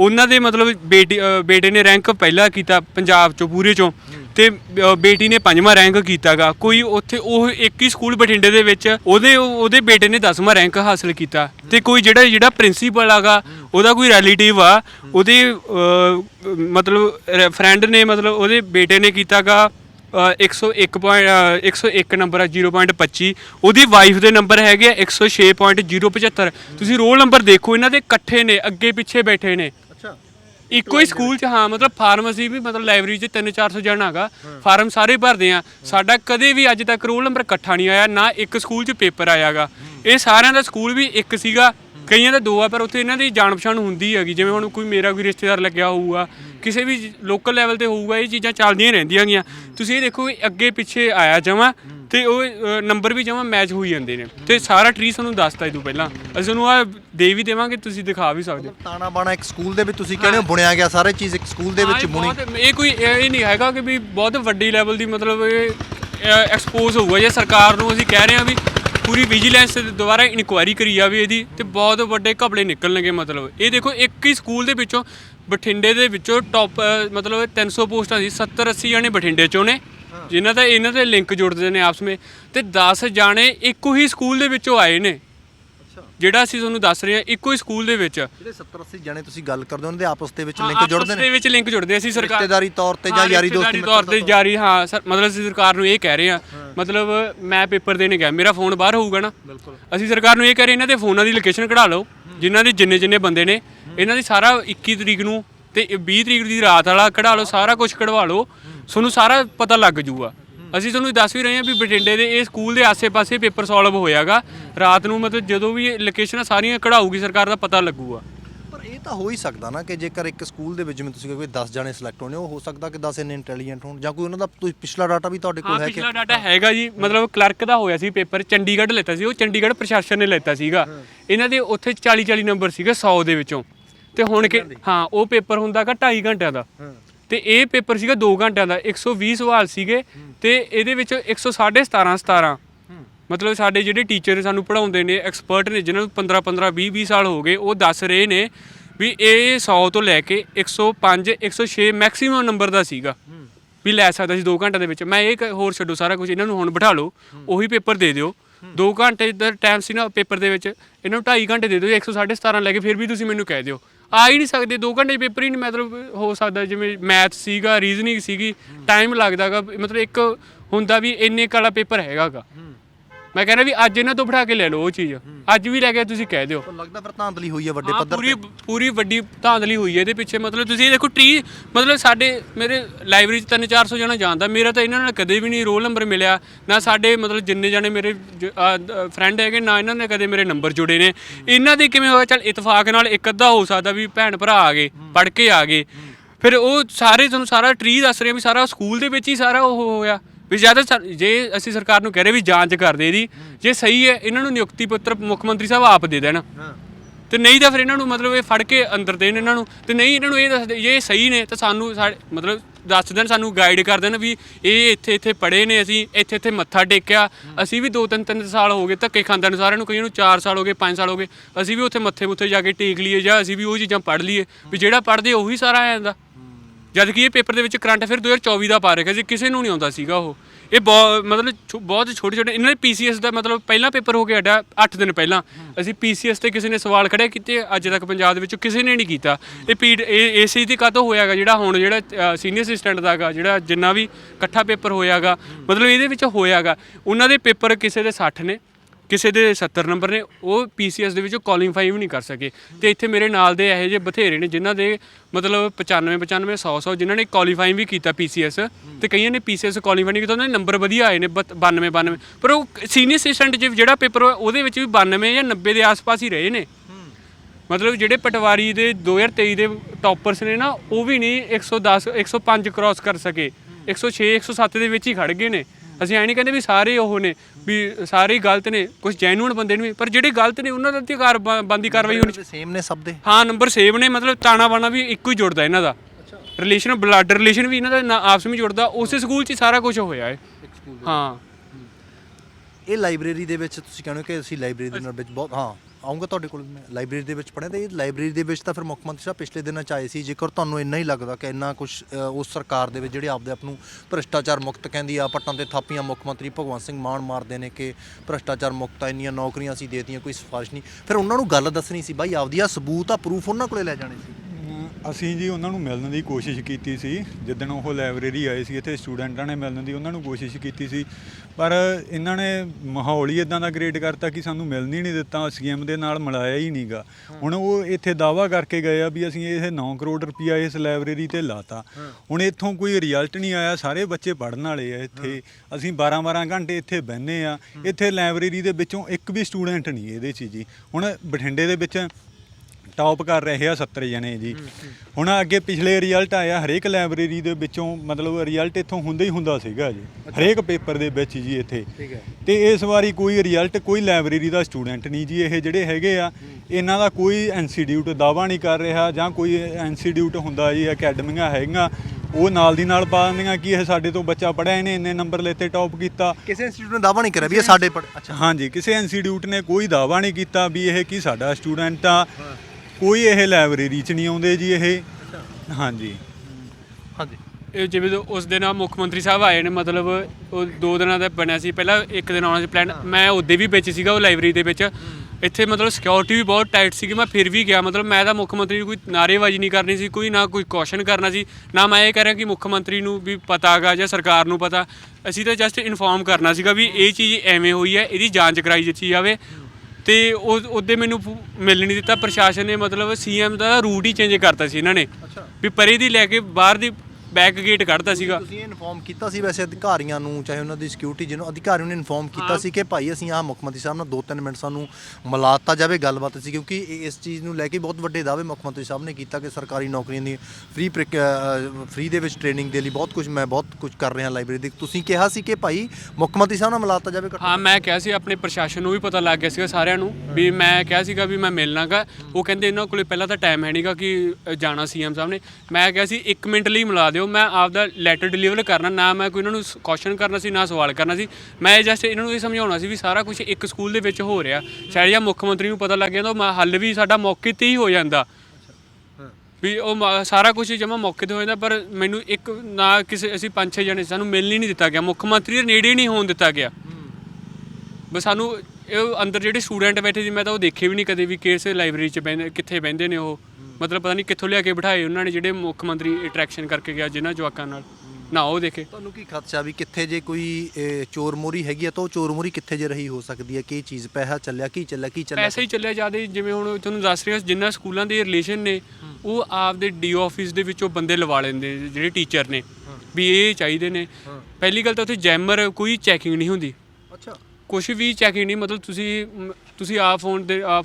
ਉਹਨਾਂ ਦੇ ਮਤਲਬ ਬੇਟੇ ਬੇਟੇ ਨੇ ਰੈਂਕ ਪਹਿਲਾ ਕੀਤਾ, ਪੰਜਾਬ ਚੋਂ, ਪੂਰੇ ਚੋਂ। ਤੇ ਅ, ਬੇਟੀ ਨੇ ਪੰਜਵਾਂ ਰੈਂਕ ਕੀਤਾਗਾ। ਕੋਈ ਉੱਥੇ ਉਹ ਇੱਕ ਹੀ ਸਕੂਲ ਬਠਿੰਡੇ ਦੇ ਵਿੱਚ ਉਹਦੇ ਉਹਦੇ ਬੇਟੇ ਨੇ 10ਵਾਂ ਰੈਂਕ ਹਾਸਲ ਕੀਤਾ। ਤੇ ਕੋਈ ਜਿਹੜਾ ਜਿਹੜਾ ਪ੍ਰਿੰਸੀਪਲ ਆਗਾ ਉਹਦਾ ਕੋਈ ਰਿਲੇਟਿਵ ਆ ਉਹਦੇ ਅ, ਮਤਲਬ ਫਰੈਂਡ ਨੇ ਮਤਲਬ ਉਹਦੇ ਬੇਟੇ ਨੇ ਕੀਤਾਗਾ ਅ, 101 ਪੁਆਇੰਟ ਅ, 101 ਨੰਬਰ ਆ 0.25 ਉਹਦੀ ਵਾਈਫ ਦੇ ਨੰਬਰ ਹੈਗੇ ਆ 106.075 ਤੁਸੀਂ ਰੋਲ ਨੰਬਰ ਦੇਖੋ ਇਹਨਾਂ ਦੇ ਇਕੱਠੇ ਨੇ ਅੱਗੇ ਪਿੱਛੇ ਬੈਠੇ ਨੇ। ਇੱਕੋ ਹੀ ਸਕੂਲ 'ਚ ਹਾਂ ਮਤਲਬ ਫਾਰਮੇਸੀ ਵੀ ਮਤਲਬ ਲਾਇਬ੍ਰੇਰੀ 'ਚ 3-400 ਜਣਾ ਹੈਗਾ। ਫਾਰਮ ਸਾਰੇ ਭਰਦੇ ਆ। ਸਾਡਾ ਕਦੇ ਵੀ ਅੱਜ ਤੱਕ ਰੋਲ ਨੰਬਰ ਇਕੱਠਾ ਨਹੀਂ ਆਇਆ ਨਾ ਇੱਕ ਸਕੂਲ 'ਚ ਪੇਪਰ ਆਇਆਗਾ ਇਹ ਸਾਰਿਆਂ ਦਾ ਸਕੂਲ ਵੀ ਇੱਕ ਸੀਗਾ। ਕਈਆਂ ਦਾ ਦੋ ਆ ਪਰ ਉੱਥੇ ਇਹਨਾਂ ਦੀ ਜਾਣ ਪਛਾਣ ਹੁੰਦੀ ਹੈਗੀ। ਜਿਵੇਂ ਹੁਣ ਕੋਈ ਮੇਰਾ ਕੋਈ ਰਿਸ਼ਤੇਦਾਰ ਲੱਗਿਆ ਹੋਊਗਾ ਕਿਸੇ ਵੀ ਲੋਕਲ ਲੈਵਲ ਤੇ ਹੋਊਗਾ ਇਹ ਚੀਜ਼ਾਂ ਚੱਲਦੀਆਂ ਰਹਿੰਦੀਆਂ ਗੀਆਂ। ਤੁਸੀਂ ਇਹ ਦੇਖੋ ਅੱਗੇ ਪਿੱਛੇ ਆਇਆ ਜਮਾ ਤੇ ਉਹ ਨੰਬਰ ਵੀ ਜਮਾ ਮੈਚ ਹੋਈ ਜਾਂਦੇ ਨੇ। ਤੇ ਸਾਰਾ ਟਰੀ ਤੁਹਾਨੂੰ ਦੱਸਤਾ ਇਹ ਤੋਂ ਪਹਿਲਾਂ। ਅਸੀਂ ਤੁਹਾਨੂੰ ਆ ਦੇ ਵੀ ਦੇਵਾਂਗੇ ਤੁਸੀਂ ਦਿਖਾ ਵੀ ਸਕਦੇ ਹੋ। ਤਾਣਾ ਬਾਣਾ ਇੱਕ ਸਕੂਲ ਦੇ ਵਿੱਚ ਤੁਸੀਂ ਕਹਿੰਦੇ ਹੋ ਬੁਣਿਆ ਗਿਆ ਸਾਰੇ ਚੀਜ਼ ਇੱਕ ਸਕੂਲ ਦੇ ਵਿੱਚ ਬੁਣੀ। ਇਹ ਕੋਈ ਇਹ ਨਹੀਂ ਹੈਗਾ ਕਿ ਵੀ ਬਹੁਤ ਵੱਡੀ ਲੈਵਲ ਦੀ ਮਤਲਬ ਇਹ ਐਕਸਪੋਜ਼ ਹੋਊਗਾ। ਜੇ ਸਰਕਾਰ ਨੂੰ ਅਸੀਂ ਕਹਿ ਰਹੇ ਹਾਂ ਵੀ ਪੂਰੀ ਵਿਜੀਲੈਂਸ ਤੇ ਦੁਬਾਰਾ ਇਨਕੁਆਇਰੀ ਕਰੀ ਜਾਵੇ ਇਹਦੀ, ਤੇ ਬਹੁਤ ਵੱਡੇ ਘਪਲੇ ਨਿਕਲਣਗੇ ਮਤਲਬ। ਇਹ ਦੇਖੋ, ਇੱਕ ਹੀ ਸਕੂਲ ਦੇ ਵਿੱਚੋਂ ਬਠਿੰਡੇ ਦੇ ਵਿੱਚੋਂ ਟੌਪ ਮਤਲਬ 300 ਪੋਸਟਾਂ ਸੀ 70 80 ਜਾਣੇ ਬਠਿੰਡੇ ਚੋਂ ਨੇ, ਜਿਨ੍ਹਾਂ ਦਾ ਇਹਨਾਂ ਦੇ ਲਿੰਕ ਜੁੜਦੇ ਨੇ ਆਪਸ ਵਿੱਚ। ਤੇ 10 ਜਾਣੇ ਇੱਕੋ ਹੀ ਸਕੂਲ ਦੇ ਵਿੱਚੋਂ ਆਏ ਨੇ। ਜਿਹੜਾ ਅਸੀਂ ਤੁਹਾਨੂੰ ਦੱਸ ਰਹੇ ਹਾਂ ਇੱਕੋ ਹੀ ਸਕੂਲ ਦੇ ਵਿੱਚ। ਜਿਹੜੇ 70 80 ਜਣੇ ਤੁਸੀਂ ਗੱਲ ਕਰਦੇ ਹੋ ਉਹਨਾਂ ਦੇ ਆਪਸ ਦੇ ਵਿੱਚ ਲਿੰਕ ਆਪਸ ਜੁੜਦੇ ਦੇ ਨੇ? ਵਿੱਚ ਲਿੰਕ ਜੁੜਦੇ ਅਸੀਂ ਸਰਕਾਰ ਰਿਸ਼ਤੇਦਾਰੀ ਤੌਰ ਤੇ ਜਾਂ ਯਾਰੀ ਦੋਸਤੀ ਤੌਰ ਤੇ ਜਾਰੀ ਹਾਂ ਸਰ ਮਤਲਬ ਅਸੀਂ ਸਰਕਾਰ ਨੂੰ ਇਹ ਕਹਿ ਰਹੇ ਹਾਂ ਮਤਲਬ ਮੈਂ ਪੇਪਰ ਦੇਣੇ ਗਿਆ ਮੇਰਾ ਫੋਨ ਬਾਹਰ ਹੋਊਗਾ ਨਾ। ਬਿਲਕੁਲ। ਅਸੀਂ ਸਰਕਾਰ ਨੂੰ ਇਹ ਕਹਿ ਰਹੇ ਇਹਨਾਂ ਦੇ ਫੋਨਾਂ ਦੀ ਲੋਕੇਸ਼ਨ ਕਢਾ ਲਓ ਜਿਨ੍ਹਾਂ ਦੇ ਜਿੰਨੇ ਜਿੰਨੇ ਬੰਦੇ ਨੇ ਇਹਨਾਂ ਦੀ ਸਾਰਾ 21 ਤਰੀਕ ਨੂੰ ਤੇ 20 ਤਰੀਕ ਦੀ ਰਾਤ ਵਾਲਾ ਕਢਾ ਲਓ ਸਾਰਾ ਕੁਝ ਕਢਵਾ ਲਓ ਤੁਹਾਨੂੰ ਸਾਰਾ ਪਤਾ ਲੱਗ ਜੂਗਾ ਅਸੀਂ ਤੁਹਾਨੂੰ ਦੱਸ ਵੀ ਰਹੇ ਹਾਂ ਵੀ ਬਠਿੰਡੇ ਦੇ ਇਹ ਸਕੂਲ ਦੇ ਆਸੇ-ਪਾਸੇ ਪੇਪਰ ਸੋਲਵ ਹੋਇਆਗਾ। ਰਾਤ ਨੂੰ ਮਤਲਬ ਜਦੋਂ ਵੀ ਲੋਕੇਸ਼ਨਾਂ ਸਾਰੀਆਂ ਕਢਾਊਗੀ ਸਰਕਾਰ ਦਾ ਪਤਾ ਲੱਗੂਗਾ। ਪਰ ਇਹ ਤਾਂ ਹੋ ਹੀ ਸਕਦਾ ਨਾ ਕਿ ਜੇਕਰ ਇੱਕ ਸਕੂਲ ਦੇ ਵਿੱਚ ਜਿਵੇਂ ਤੁਸੀਂ ਕਹਿੰਦੇ 10 ਜਾਣੇ ਸਿਲੈਕਟ ਹੋਣੇ ਉਹ ਹੋ ਸਕਦਾ ਕਿ 10 ਇੰਨੇ ਇੰਟੈਲੀਜੈਂਟ ਹੋਣ ਜਾਂ ਕੋਈ ਉਹਨਾਂ ਦਾ ਤੁਸੀਂ ਪਿਛਲਾ ਡਾਟਾ ਵੀ ਤੁਹਾਡੇ ਹਾਂ ਕੋਲ ਹੈ ਕਿ ਪਿਛਲਾ ਡਾਟਾ ਹੈਗਾ ਜੀ। ਮਤਲਬ ਕਲਰਕ ਦਾ ਹੋਇਆ ਸੀ ਪੇਪਰ ਚੰਡੀਗੜ੍ਹ ਲੈਤਾ ਸੀ ਉਹ ਚੰਡੀਗੜ੍ਹ ਪ੍ਰਸ਼ਾਸਨ ਨੇ ਲੈਤਾ ਸੀਗਾ। ਇਹਨਾਂ ਦੇ ਉੱਥੇ 40 40 ਨੰਬਰ ਸੀਗੇ 100 ਦੇ ਵਿੱਚੋਂ। ਤੇ ਹੁਣ ਕਿ ਹਾਂ ਉਹ ਪੇਪਰ ਹੁੰਦਾਗਾ 2.5 ਘੰਟਿਆਂ ਦਾ। ਤੇ ਇਹ ਪੇਪਰ ਸੀਗਾ 2 ਘੰਟਿਆਂ ਦਾ 120 ਸਵਾਲ ਸੀਗੇ ਤੇ ਇਹਦੇ ਵਿੱਚ 117 17 ਮਤਲਬ ਸਾਡੇ ਜਿਹੜੇ ਟੀਚਰ ਸਾਨੂੰ ਪੜਾਉਂਦੇ ਨੇ ਐਕਸਪਰਟ ਨੇ ਜਿਨ੍ਹਾਂ ਨੂੰ 15 15 20 20 ਸਾਲ ਹੋ ਗਏ, ਉਹ ਦੱਸ ਰਹੇ ਨੇ ਵੀ ਇਹ 100 ਤੋਂ ਲੈ ਕੇ 105 106 ਮੈਕਸਿਮਮ ਨੰਬਰ ਦਾ ਸੀਗਾ। ਵੀ ਲੈ ਸਕਦਾ ਸੀ 2 ਘੰਟੇ ਦੇ ਵਿੱਚ। ਮੈਂ ਇਹ ਹੋਰ ਛੱਡੋ, ਸਾਰਾ ਕੁਝ ਇਹਨਾਂ ਨੂੰ ਹੁਣ ਬਿਠਾ ਲਓ, ਉਹੀ ਪੇਪਰ ਦੇ ਦਿਓ। 2 ਘੰਟੇ ਦਾ ਟਾਈਮ ਸੀ ਨਾ ਪੇਪਰ ਦੇ ਵਿੱਚ, ਇਹਨਾਂ ਨੂੰ 2.5 ਘੰਟੇ ਦੇ ਦਿਓ 117 ਲੈ ਕੇ ਫਿਰ ਵੀ ਤੁਸੀਂ ਮੈਨੂੰ ਕਹਿ ਦਿਓ। ਆ ਹੀ ਨਹੀਂ ਸਕਦੇ 2 ਘੰਟੇ ਪੇਪਰ ਹੀ ਨਹੀਂ ਮਤਲਬ ਹੋ ਸਕਦਾ ਜਿਵੇਂ ਮੈਥ ਸੀਗਾ ਰੀਜ਼ਨਿੰਗ ਸੀਗੀ ਟਾਈਮ ਲੱਗਦਾਗਾ ਮਤਲਬ ਇੱਕ ਹੁੰਦਾ ਵੀ ਇੰਨੇ ਕਾਲਾ ਪੇਪਰ ਹੈਗਾਗਾ। ਮੈਂ ਕਹਿੰਦਾ ਵੀ ਅੱਜ ਇਹਨਾਂ ਤੋਂ ਬਿਠਾ ਕੇ ਲੈ ਲਓ ਉਹ ਚੀਜ਼। ਅੱਜ ਵੀ ਲੈ ਕੇ ਤੁਸੀਂ ਕਹਿ ਦਿਓ। ਲੱਗਦਾ ਫਿਰ ਧਾਂਦਲੀ ਹੋਈ ਹੈ ਵੱਡੇ ਹਾਂ, ਪੱਧਰ ਪੂਰੀ ਤੇ। ਪੂਰੀ ਵੱਡੀ ਧਾਂਦਲੀ ਹੋਈ ਹੈ ਇਹਦੇ ਪਿੱਛੇ। ਮਤਲਬ ਤੁਸੀਂ ਇਹ ਦੇਖੋ ਟਰੀ ਮਤਲਬ ਸਾਡੇ ਮੇਰੇ ਲਾਇਬ੍ਰੇਰੀ 'ਚ 3-400 ਜਣਾ ਜਾਂਦਾ ਮੇਰਾ ਤਾਂ ਇਹਨਾਂ ਨਾਲ ਕਦੇ ਵੀ ਨਹੀਂ ਰੋਲ ਨੰਬਰ ਮਿਲਿਆ। ਨਾ ਸਾਡੇ ਮਤਲਬ ਜਿੰਨੇ ਜਾਣੇ ਮੇਰੇ ਫਰੈਂਡ ਹੈਗੇ ਨਾ ਇਹਨਾਂ ਨੇ ਕਦੇ ਮੇਰੇ ਨੰਬਰ ਜੁੜੇ ਨੇ। ਇਹਨਾਂ ਦੇ ਕਿਵੇਂ ਹੋਇਆ? ਚਲ ਇਤਫਾਕ ਨਾਲ ਇੱਕ ਅੱਧਾ ਹੋ ਸਕਦਾ ਵੀ ਭੈਣ ਭਰਾ ਆ ਗਏ ਪੜ ਕੇ ਆ ਗਏ। ਫਿਰ ਉਹ ਸਾਰੇ ਤੁਹਾਨੂੰ ਸਾਰਾ ਟਰੀ ਦੱਸ ਰਹੇ ਵੀ ਸਾਰਾ ਸਕੂਲ ਦੇ ਵਿੱਚ ਹੀ ਸਾਰਾ ਉਹ ਹੋਇਆ। ਵੀ ਜ਼ਿਆਦਾ ਜੇ ਅਸੀਂ ਸਰਕਾਰ ਨੂੰ ਕਹਿ ਰਹੇ ਵੀ ਜਾਂਚ ਕਰਦੇ ਇਹਦੀ ਜੇ ਸਹੀ ਹੈ ਇਹਨਾਂ ਨੂੰ ਨਿਯੁਕਤੀ ਪੱਤਰ ਮੁੱਖ ਮੰਤਰੀ ਸਾਹਿਬ ਆਪ ਦੇ ਦੇਣ। ਤੇ ਨਹੀਂ ਤਾਂ ਫਿਰ ਇਹਨਾਂ ਨੂੰ ਮਤਲਬ ਇਹ ਫੜ ਕੇ ਅੰਦਰ ਦੇਣ ਇਹਨਾਂ ਨੂੰ। ਤੇ ਨਹੀਂ ਇਹਨਾਂ ਨੂੰ ਇਹ ਦੱਸਦੇ ਜੇ ਇਹ ਸਹੀ ਨੇ ਤਾਂ ਸਾਨੂੰ ਸਾਡੇ- ਮਤਲਬ ਦੱਸ ਦੇਣ ਸਾਨੂੰ ਗਾਈਡ ਕਰ ਦੇਣ ਵੀ ਇਹ ਇੱਥੇ ਇੱਥੇ ਪੜੇ ਨੇ ਅਸੀਂ ਇੱਥੇ ਇੱਥੇ ਮੱਥਾ ਟੇਕਿਆ। ਅਸੀਂ ਵੀ ਦੋ ਤਿੰਨ ਤਿੰਨ ਸਾਲ ਹੋ ਗਏ ਧੱਕੇ ਖਾਂਦਿਆਂ ਨੂੰ ਸਾਰਿਆਂ ਨੂੰ ਕਈਆਂ ਨੂੰ 4 ਸਾਲ ਹੋ ਗਏ 5 ਸਾਲ ਹੋ ਗਏ। ਅਸੀਂ ਵੀ ਉੱਥੇ ਮੱਥੇ ਮੁੱਥੇ ਜਾ ਕੇ ਟੇਕ ਲਈਏ ਜਾਂ ਅਸੀਂ ਵੀ ਉਹ ਚੀਜ਼ਾਂ ਪੜ ਲਈਏ। ਵੀ ਜਿਹੜਾ ਪੜਦੇ ਉਹੀ ਸਾਰਾ ਆ ਜਾਂਦਾ। ਜਦ ਕਿ ਇਹ ਪੇਪਰ ਦੇ ਵਿੱਚ ਕਰੰਟ ਅਫੇਅਰ 2024 ਦਾ ਪਾ ਰੱਖਿਆ ਸੀ, ਕਿਸੇ ਨੂੰ ਨਹੀਂ ਆਉਂਦਾ ਸੀਗਾ ਉਹ। ਇਹ ਬਹੁਤ ਮਤਲਬ ਛੋ- ਬਹੁਤ ਛੋਟੇ ਛੋਟੇ, ਇਹਨਾਂ ਨੇ ਪੀਸੀਐਸ ਦਾ ਮਤਲਬ ਪਹਿਲਾ ਪੇਪਰ ਹੋ ਗਿਆ ਸਾਡਾ 8 ਦਿਨ ਪਹਿਲਾਂ। ਅਸੀਂ ਪੀਸੀਐਸ ਤੇ ਕਿਸੇ ਨੇ ਸਵਾਲ ਖੜੇ ਕੀਤੇ, ਅੱਜ ਤੱਕ ਪੰਜਾਬ ਦੇ ਵਿੱਚ ਕਿਸੇ ਨੇ ਨਹੀਂ ਕੀਤਾ। ਇਹ ਪੀ, ਇਹ ਏਸੀ ਤੇ ਕਾਹਤੋਂ ਹੋਇਆਗਾ ਜਿਹੜਾ ਹੁਣ ਜਿਹੜਾ ਸੀਨੀਅਰ ਅਸਿਸਟੈਂਟ ਦਾਗਾ ਜਿਹੜਾ ਜਿੰਨਾ ਵੀ ਇਕੱਠਾ ਪੇਪਰ ਹੋਇਆਗਾ ਮਤਲਬ ਇਹਦੇ ਵਿੱਚ ਹੋਇਆਗਾ ਉਹਨਾਂ ਦੇ ਪੇਪਰ ਕਿਸੇ ਦੇ 60 ਨੇ ਕਿਸੇ ਦੇ 70 ਨੰਬਰ ਨੇ, ਉਹ ਪੀਸੀਐਸ ਦੇ ਵਿੱਚੋਂ ਕੁਆਲੀਫਾਈ ਵੀ ਨਹੀਂ ਕਰ ਸਕੇ। ਤੇ ਇੱਥੇ ਮੇਰੇ ਨਾਲ ਦੇ ਇਹੋ ਜਿਹੇ ਬਥੇਰੇ ਨੇ, ਜਿਨ੍ਹਾਂ ਦੇ ਮਤਲਬ 95 95 100 100 ਜਿਨ੍ਹਾਂ ਨੇ ਕੁਆਲੀਫਾਈ ਵੀ ਕੀਤਾ ਪੀਸੀਐਸ ਤੇ ਕਈਆਂ ਨੇ ਪੀਸੀਐਸ ਕੁਆਲੀਫਾਈ ਨਹੀਂ ਕੀਤਾ, ਉਹਨਾਂ ਦੇ ਨੰਬਰ ਵਧੀਆ ਆਏ ਨੇ 92 92 ਪਰ ਉਹ ਸੀਨੀਅਰ ਅਸਿਸਟੈਂਟ ਜਿਹੜਾ ਪੇਪਰ ਉਹਦੇ ਵਿੱਚ ਵੀ 92 ਜਾਂ 90 ਦੇ ਆਸ-ਪਾਸ ਹੀ ਰਹੇ ਨੇ। ਮਤਲਬ ਜਿਹੜੇ ਪਟਵਾਰੀ ਦੇ 2023 ਦੇ ਟੌਪਰਸ ਨੇ ਨਾ, ਉਹ ਵੀ ਨਹੀਂ 110 105 ਕ੍ਰਾਸ ਕਰ ਸਕੇ। 106 107 ਦੇ ਵਿੱਚ ਹੀ ਖੜ ਗਏ ਨੇ। ਅਸੀਂ ਐ ਨਹੀਂ ਕਹਿੰਦੇ ਵੀ ਸਾਰੇ ਉਹ ਨੇ ਵੀ ਸਾਰੇ ਹੀ ਗਲਤ ਨੇ ਕੁਝ ਜੈਨੂਇਨ ਬੰਦੇ ਨੇ ਵੀ, ਪਰ ਜਿਹੜੇ ਗਲਤ ਨੇ ਉਹਨਾਂ ਦਾ ਤੇ ਕਾਰ ਬੰਦੀ ਕਾਰਵਾਈ ਹੋਣੀ। ਸੇਮ ਨੇ ਸਭ ਦੇ? ਹਾਂ ਨੰਬਰ ਸੇਵ ਨੇ ਮਤਲਬ ਤਾਣਾ ਬਾਣਾ ਵੀ ਇੱਕੋ ਹੀ ਜੁੜਦਾ ਇਹਨਾਂ ਦਾ। ਰਿਲੇਸ਼ਨ ਬਲੱਡ ਰਿਲੇਸ਼ਨ ਵੀ ਇਹਨਾਂ ਦਾ ਨਾ- ਆਪਸ ਵਿੱਚ ਜੁੜਦਾ ਉਸੇ ਸਕੂਲ 'ਚ ਹੀ ਸਾਰਾ ਕੁਝ ਹੋਇਆ ਹੈ। ਹਾਂ। ਇਹ ਲਾਇਬ੍ਰੇਰੀ ਦੇ ਵਿੱਚ ਤੁਸੀਂ ਕਹਿੰਦੇ ਹੋ ਕਿ ਅਸੀਂ ਲਾਇਬ੍ਰੇਰੀ ਦੇ ਨਾਲ ਵਿੱਚ ਬਹੁਤ ਹਾਂ। ਆਉਂਗਾ ਤੁਹਾਡੇ ਕੋਲ, ਮੈਂ ਲਾਇਬ੍ਰੇਰੀ ਦੇ ਵਿੱਚ ਪੜ੍ਹਿਆ ਤੇ ਇਹ ਲਾਇਬ੍ਰੇਰੀ ਦੇ ਵਿੱਚ ਤਾਂ ਫਿਰ ਮੁੱਖ ਮੰਤਰੀ ਸਾਹਿਬ ਪਿਛਲੇ ਦਿਨਾਂ ਚ ਆਏ ਸੀ, ਜੇਕਰ ਤੁਹਾਨੂੰ ਇੰਨਾ ਹੀ ਲੱਗਦਾ ਕਿ ਇੰਨਾ ਕੁਝ ਉਸ ਸਰਕਾਰ ਦੇ ਵਿੱਚ ਜਿਹੜੇ ਆਪਦੇ ਆਪ ਨੂੰ ਭ੍ਰਿਸ਼ਟਾਚਾਰ ਮੁਕਤ ਕਹਿੰਦੀ ਆ, ਪੱਟਾਂ ਤੇ ਥਾਪੀਆਂ, ਮੁੱਖ ਮੰਤਰੀ ਭਗਵੰਤ ਸਿੰਘ ਮਾਨ ਮਾਰਦੇ ਨੇ ਕਿ ਭ੍ਰਿਸ਼ਟਾਚਾਰ ਮੁਕਤ ਇੰਨੀਆਂ ਨੌਕਰੀਆਂ ਅਸੀਂ ਦੇਤੀਆਂ, ਕੋਈ ਸਿਫਾਰਿਸ਼ ਨਹੀਂ। ਫਿਰ ਉਹਨਾਂ ਨੂੰ ਗੱਲ ਦੱਸਣੀ ਸੀ, ਬਾਈ ਆਪਦੀ ਆ ਸਬੂਤ ਆ ਪ੍ਰੂਫ ਉਹਨਾਂ ਕੋਲੇ ਲੈ ਜਾਣੇ ਸੀ। ਅਸੀਂ ਜੀ ਉਹਨਾਂ ਨੂੰ ਮਿਲਣ ਦੀ ਕੋਸ਼ਿਸ਼ ਕੀਤੀ ਸੀ। ਜਿੱਦਣ ਉਹ ਲਾਇਬ੍ਰੇਰੀ ਆਏ ਸੀ ਇੱਥੇ ਸਟੂਡੈਂਟਾਂ ਨੇ ਮਿਲਣ ਦੀ ਉਹਨਾਂ ਨੂੰ ਕੋਸ਼ਿਸ਼ ਕੀਤੀ ਸੀ। ਪਰ ਇਹਨਾਂ ਨੇ ਮਾਹੌਲ ਹੀ ਇਦਾਂ ਦਾ ਕ੍ਰੀਏਟ ਕਰਤਾ ਕਿ ਸਾਨੂੰ ਮਿਲਣ ਹੀ ਨਹੀਂ ਦਿੱਤਾ ਸਕੀਮ ਦੇ ਨਾਲ ਮਿਲਾਇਆ ਹੀ ਨਹੀਂਗਾ। ਹੁਣ ਉਹ ਇੱਥੇ ਦਾਵਾ ਕਰਕੇ ਗਏ ਆ ਵੀ ਅਸੀਂ ਇਹ 9 ਕਰੋੜ ਰੁਪਇਆ ਇਸ ਲਾਇਬ੍ਰੇਰੀ ਤੇ ਲਾਤਾ। ਹੁਣ ਇੱਥੋਂ ਕੋਈ ਰਿਜ਼ਲਟ ਨਹੀਂ ਆਇਆ ਸਾਰੇ ਬੱਚੇ ਪੜ੍ਹਨ ਵਾਲੇ ਆ ਇੱਥੇ। ਅਸੀਂ 12 12 ਘੰਟੇ ਇੱਥੇ ਬਹਿੰਦੇ ਆ। ਇੱਥੇ ਲਾਇਬ੍ਰੇਰੀ ਦੇ ਵਿੱਚੋਂ ਇੱਕ ਵੀ ਸਟੂਡੈਂਟ ਨਹੀਂ ਇਹਦੇ 'ਚ ਜੀ। ਹੁਣ ਬਠਿੰਡੇ ਦੇ ਵਿੱਚ ਟੌਪ ਕਰ ਰਹੇ ਆ 70 ਜਣੇ ਜੀ। ਹੁਣ ਅੱਗੇ ਪਿਛਲੇ ਰਿਜ਼ਲਟ ਆਇਆ ਹਰੇਕ ਲਾਇਬ੍ਰੇਰੀ ਦੇ ਵਿੱਚੋਂ ਮਤਲਬ ਰਿਜ਼ਲਟ ਇੱਥੋਂ ਹੁੰਦਾ ਹੀ ਹੁੰਦਾ ਸੀਗਾ ਜੀ। ਹਰੇਕ ਪੇਪਰ ਦੇ ਵਿੱਚ ਜੀ ਇੱਥੇ। ਤੇ ਇਸ ਵਾਰੀ ਕੋਈ ਰਿਜ਼ਲਟ ਕੋਈ ਲਾਇਬ੍ਰੇਰੀ ਦਾ ਸਟੂਡੈਂਟ ਨਹੀਂ ਜੀ ਇਹ ਜਿਹੜੇ ਹੈਗੇ ਆ ਇਹਨਾਂ ਦਾ ਕੋਈ ਇੰਸਟੀਚਿਊਟ ਦਾਵਾ ਨਹੀਂ ਕਰ ਰਿਹਾ ਜਾਂ ਕੋਈ ਇੰਸਟੀਚਿਊਟ ਹੁੰਦਾ ਜੀ ਅਕੈਡਮੀਆਂ ਹੈਗੀਆਂ ਉਹ ਨਾਲ ਦੀ ਨਾਲ ਪਾ ਦਿੰਦੀਆਂ ਕਿ ਇਹ ਸਾਡੇ ਤੋਂ ਬੱਚਾ ਪੜਿਆ ਇਹਨੇ ਇੰਨੇ ਨੰਬਰ ਲੈਤੇ ਟੌਪ ਕੀਤਾ। ਕਿਸੇ ਇੰਸਟੀਚਿਊਟ ਨੇ ਦਾਵਾ ਨਹੀਂ ਕਰਿਆ ਵੀ ਇਹ ਸਾਡੇ ਪੜ੍ਹ ਅੱਛਾ। ਹਾਂਜੀ ਕਿਸੇ ਇੰਸਟੀਚਿਊਟ ਨੇ ਕੋਈ ਦਾਵਾ ਨਹੀਂ ਕੀਤਾ ਵੀ ਇਹ ਕੀ ਸਾਡਾ ਸਟੂਡੈਂਟ ਆ। ਕੋਈ ਇਹ ਲਾਇਬ੍ਰੇਰੀ 'ਚ ਨਹੀਂ ਆਉਂਦੇ ਜੀ ਇਹ। ਹਾਂਜੀ। ਹਾਂਜੀ। ਇਹ ਜਿਵੇਂ ਤੋਂ ਉਸ ਦਿਨ ਆ ਮੁੱਖ ਮੰਤਰੀ ਸਾਹਿਬ ਆਏ ਨੇ ਮਤਲਬ ਉਹ ਦੋ ਦਿਨਾਂ ਦਾ ਬਣਿਆ ਸੀ। ਪਹਿਲਾਂ ਇੱਕ ਦਿਨ ਆਉਣਾ ਸੀ ਪਲਾਨ ਮੈਂ ਉਹਦੇ ਵੀ ਵਿੱਚ ਸੀਗਾ ਉਹ ਲਾਇਬ੍ਰੇਰੀ ਦੇ ਵਿੱਚ। ਇੱਥੇ ਮਤਲਬ ਸਿਕਿਉਰਿਟੀ ਵੀ ਬਹੁਤ ਟਾਈਟ ਸੀਗੀ। ਮੈਂ ਫਿਰ ਵੀ ਗਿਆ। ਮਤਲਬ ਮੈਂ ਤਾਂ ਮੁੱਖ ਮੰਤਰੀ ਨੂੰ ਕੋਈ ਨਾਅਰੇਬਾਜ਼ੀ ਨਹੀਂ ਕਰਨੀ ਸੀ ਕੋਈ ਨਾ ਕੋਈ ਕੁਐਸਚਨ ਕਰਨਾ ਸੀ। ਨਾ ਮੈਂ ਇਹ ਕਹਿ ਰਿਹਾ ਕਿ ਮੁੱਖ ਮੰਤਰੀ ਨੂੰ ਵੀ ਪਤਾ ਹੈਗਾ ਜਾਂ ਸਰਕਾਰ ਨੂੰ ਪਤਾ। ਅਸੀਂ ਤਾਂ ਜਸਟ ਇਨਫੋਰਮ ਕਰਨਾ ਸੀਗਾ ਵੀ ਇਹ ਚੀਜ਼ ਐਵੇਂ ਹੋਈ ਹੈ ਇਹਦੀ ਜਾਂਚ ਕਰਾਈ ਦਿੱਤੀ ਜਾਵੇ। ਤੇ ਉਹ ਉਹਦੇ ਮੈਨੂੰ ਫ- ਮਿਲ ਨਹੀਂ ਦਿੱਤਾ। ਪ੍ਰਸ਼ਾਸਨ ਨੇ ਮਤਲਬ ਸੀਐਮ ਦਾ ਰੂਟ ਹੀ ਚੇਂਜ ਕਰਤਾ ਸੀ ਇਹਨਾਂ ਨੇ। ਵੀ ਪਰੇ ਦੀ ਲੈ ਕੇ ਬਾਹਰ ਦੀ ਬੈਕ ਗੇਟ ਕੱਢਤਾ ਸੀਗਾ। ਤੁਸੀਂ ਇਹ ਇਨਫੋਰਮ ਕੀਤਾ ਸੀ ਵੈਸੇ ਅਧਿਕਾਰੀਆਂ ਨੂੰ ਚਾਹੇ ਉਹਨਾਂ ਦੀ ਸਿਕਿਉਰਿਟੀ ਜਿਹਨੂੰ ਅਧਿਕਾਰੀਆਂ ਨੇ ਇਨਫੋਰਮ ਕੀਤਾ ਸੀ ਕਿ ਭਾਈ ਅਸੀਂ ਆਹ ਮੁੱਖ ਮੰਤਰੀ ਸਾਹਿਬ ਨਾਲ 2-3 ਮਿੰਟ ਸਾਨੂੰ ਮਿਲਾਤਾ ਜਾਵੇ ਗੱਲਬਾਤ ਸੀ ਕਿਉਂਕਿ ਇਹ- ਇਸ ਚੀਜ਼ ਨੂੰ ਲੈ ਕੇ ਬਹੁਤ ਵੱਡੇ ਦਾਅਵੇ ਮੁੱਖ ਮੰਤਰੀ ਸਾਹਿਬ ਨੇ ਕੀਤਾ ਕਿ ਸਰਕਾਰੀ ਨੌਕਰੀਆਂ ਦੀ ਫ੍ਰੀ ਫ੍ਰੀ ਦੇ ਵਿੱਚ ਟ੍ਰੇਨਿੰਗ ਦੇ ਲਈ ਬਹੁਤ ਕੁਝ ਮੈਂ ਬਹੁਤ ਕੁਝ ਕਰ ਰਿਹਾ ਲਾਇਬ੍ਰੇਰੀ ਦੇ ਤੁਸੀਂ ਕਿਹਾ ਸੀ ਕਿ ਭਾਈ ਮੁੱਖ ਮੰਤਰੀ ਸਾਹਿਬ ਨਾਲ ਮਿਲਾਤਾ ਜਾਵੇ ਘੱਟੋ ਹਾਂ ਮੈਂ ਕਿਹਾ ਸੀ ਆਪਣੇ ਪ੍ਰਸ਼ਾਸਨ ਨੂੰ ਵੀ ਪਤਾ ਲੱਗ ਗਿਆ ਸੀਗਾ ਸਾਰਿਆਂ ਨੂੰ ਵੀ ਮੈਂ ਕਿਹਾ ਸੀਗਾ ਵੀ ਮੈਂ ਮਿਲਣਾਗਾ ਉਹ ਕਹਿੰਦੇ ਇਹਨਾਂ ਕੋਲੇ ਪਹਿਲਾਂ ਤਾਂ ਟਾਈਮ ਹੈ ਨਹੀਂਗਾ ਕਿ ਅ, ਜਾਣਾ ਸੀਐਮ ਸਾਹਿਬ ਨੇ। ਮੈਂ ਕਿਹਾ ਸੀ 1 ਮਿੰਟ ਲਈ ਮਿਲਾ ਦਿਓ। ਮੈਂ ਆਪਦਾ ਲੈਟਰ ਡਿਲੀਵਰ ਕਰਨਾ ਨਾ ਮੈਂ ਕੋਈ ਇਹਨਾਂ ਨੂੰ ਕੁਐਸਚਨ ਕਰਨਾ ਸੀ ਨਾ ਸਵਾਲ ਕਰਨਾ ਸੀ। ਮੈਂ ਜਸਟ ਇਹਨਾਂ ਨੂੰ ਇਹ ਸਮਝਾਉਣਾ ਸੀ ਵੀ ਸਾਰਾ ਕੁਝ ਇੱਕ ਸਕੂਲ ਦੇ ਵਿੱਚ ਹੋ ਰਿਹਾ। ਸ਼ਾਇਦ ਜਾਂ ਮੁੱਖ ਮੰਤਰੀ ਨੂੰ ਪਤਾ ਲੱਗ ਗਿਆ ਤਾਂ ਹੱਲ ਵੀ ਸਾਡਾ ਮੌਕੇ ਤੇ ਹੀ ਹੋ ਜਾਂਦਾ। ਵੀ ਉਹ ਸਾਰਾ ਕੁਝ ਜਮਾ ਮੌਕੇ ਤੇ ਹੋ ਜਾਂਦਾ ਪਰ ਮੈਨੂੰ ਇੱਕ ਨਾ ਕਿਸੇ ਅਸੀਂ ਪੰਜ ਛੇ ਜਣੇ ਸਾਨੂੰ ਮਿਲ ਹੀ ਨਹੀਂ ਦਿੱਤਾ ਗਿਆ। ਮੁੱਖ ਮੰਤਰੀ ਦੇ ਨੇੜੇ ਨਹੀਂ ਹੋਣ ਦਿੱਤਾ ਗਿਆ। ਬਸ ਸਾਨੂੰ ਇਹ ਅੰਦਰ ਜਿਹੜੇ ਸਟੂਡੈਂਟ ਬੈਠੇ ਸੀ ਮੈਂ ਤਾਂ ਉਹ ਦੇਖੇ ਵੀ ਨਹੀਂ ਕਦੇ ਵੀ ਕਿਸ ਲਾਇਬ੍ਰੇਰੀ 'ਚ ਬੈਠੇ ਕਿੱਥੇ ਬਹਿੰਦੇ ਨੇ ਉਹ। ਮਤਲਬ ਪਤਾ ਨਹੀਂ ਕਿੱਥੋਂ ਲਿਆ ਕੇ ਬਿਠਾਏ ਉਹਨਾਂ ਨੇ ਜਿਹੜੇ ਮੁੱਖ ਮੰਤਰੀ ਅਟਰੈਕਸ਼ਨ ਕਰਕੇ ਗਿਆ ਜਿਨ੍ਹਾਂ ਜਵਾਕਾਂ ਨਾਲ। ਨਾ ਉਹ ਦੇਖੇ। ਤੁਹਾਨੂੰ ਕੀ ਖਦਸ਼ਾ ਵੀ ਕਿੱਥੇ ਜੇ ਕੋਈ ਚੋਰ ਮੋਰੀ ਹੈਗੀ ਆ ਤਾਂ ਉਹ ਚੋਰ ਮੋਰੀ ਕਿੱਥੇ ਜੇ ਰਹੀ ਹੋ ਸਕਦੀ ਹੈ? ਕੀ ਚੀਜ਼ ਪੈਸਾ ਚੱਲਿਆ ਕੀ ਚੱਲਿਆ ਕੀ ਚੱਲਿਆ? ਪੈਸੇ ਹੀ ਚੱਲਿਆ ਜਾਂਦੇ ਜਿਵੇਂ ਹੁਣ ਤੁਹਾਨੂੰ ਦੱਸ ਰਿਹਾ ਜਿੰਨਾ ਸਕੂਲਾਂ ਦੇ ਰਿਲੇਸ਼ਨ ਨੇ ਉਹ ਆਪਦੇ ਡੀਓ ਆਫਿਸ ਦੇ ਵਿੱਚੋਂ ਬੰਦੇ ਲਵਾ ਲੈਂਦੇ ਜਿਹੜੇ ਟੀਚਰ ਨੇ। ਵੀ ਇਹ ਚਾਹੀਦੇ ਨੇ। ਪਹਿਲੀ ਗੱਲ ਤਾਂ ਉੱਥੇ ਜੈਮਰ ਕੋਈ ਚੈਕਿੰਗ ਨਹੀਂ ਹੁੰਦੀ। ਅੱਛਾ। ਕੁਝ ਵੀ ਚੈਕਿੰਗ ਨਹੀਂ ਮਤਲਬ ਤੁਸੀਂ ਮ, ਤੁਸੀਂ ਆ ਫੋਨ ਦੇ ਆ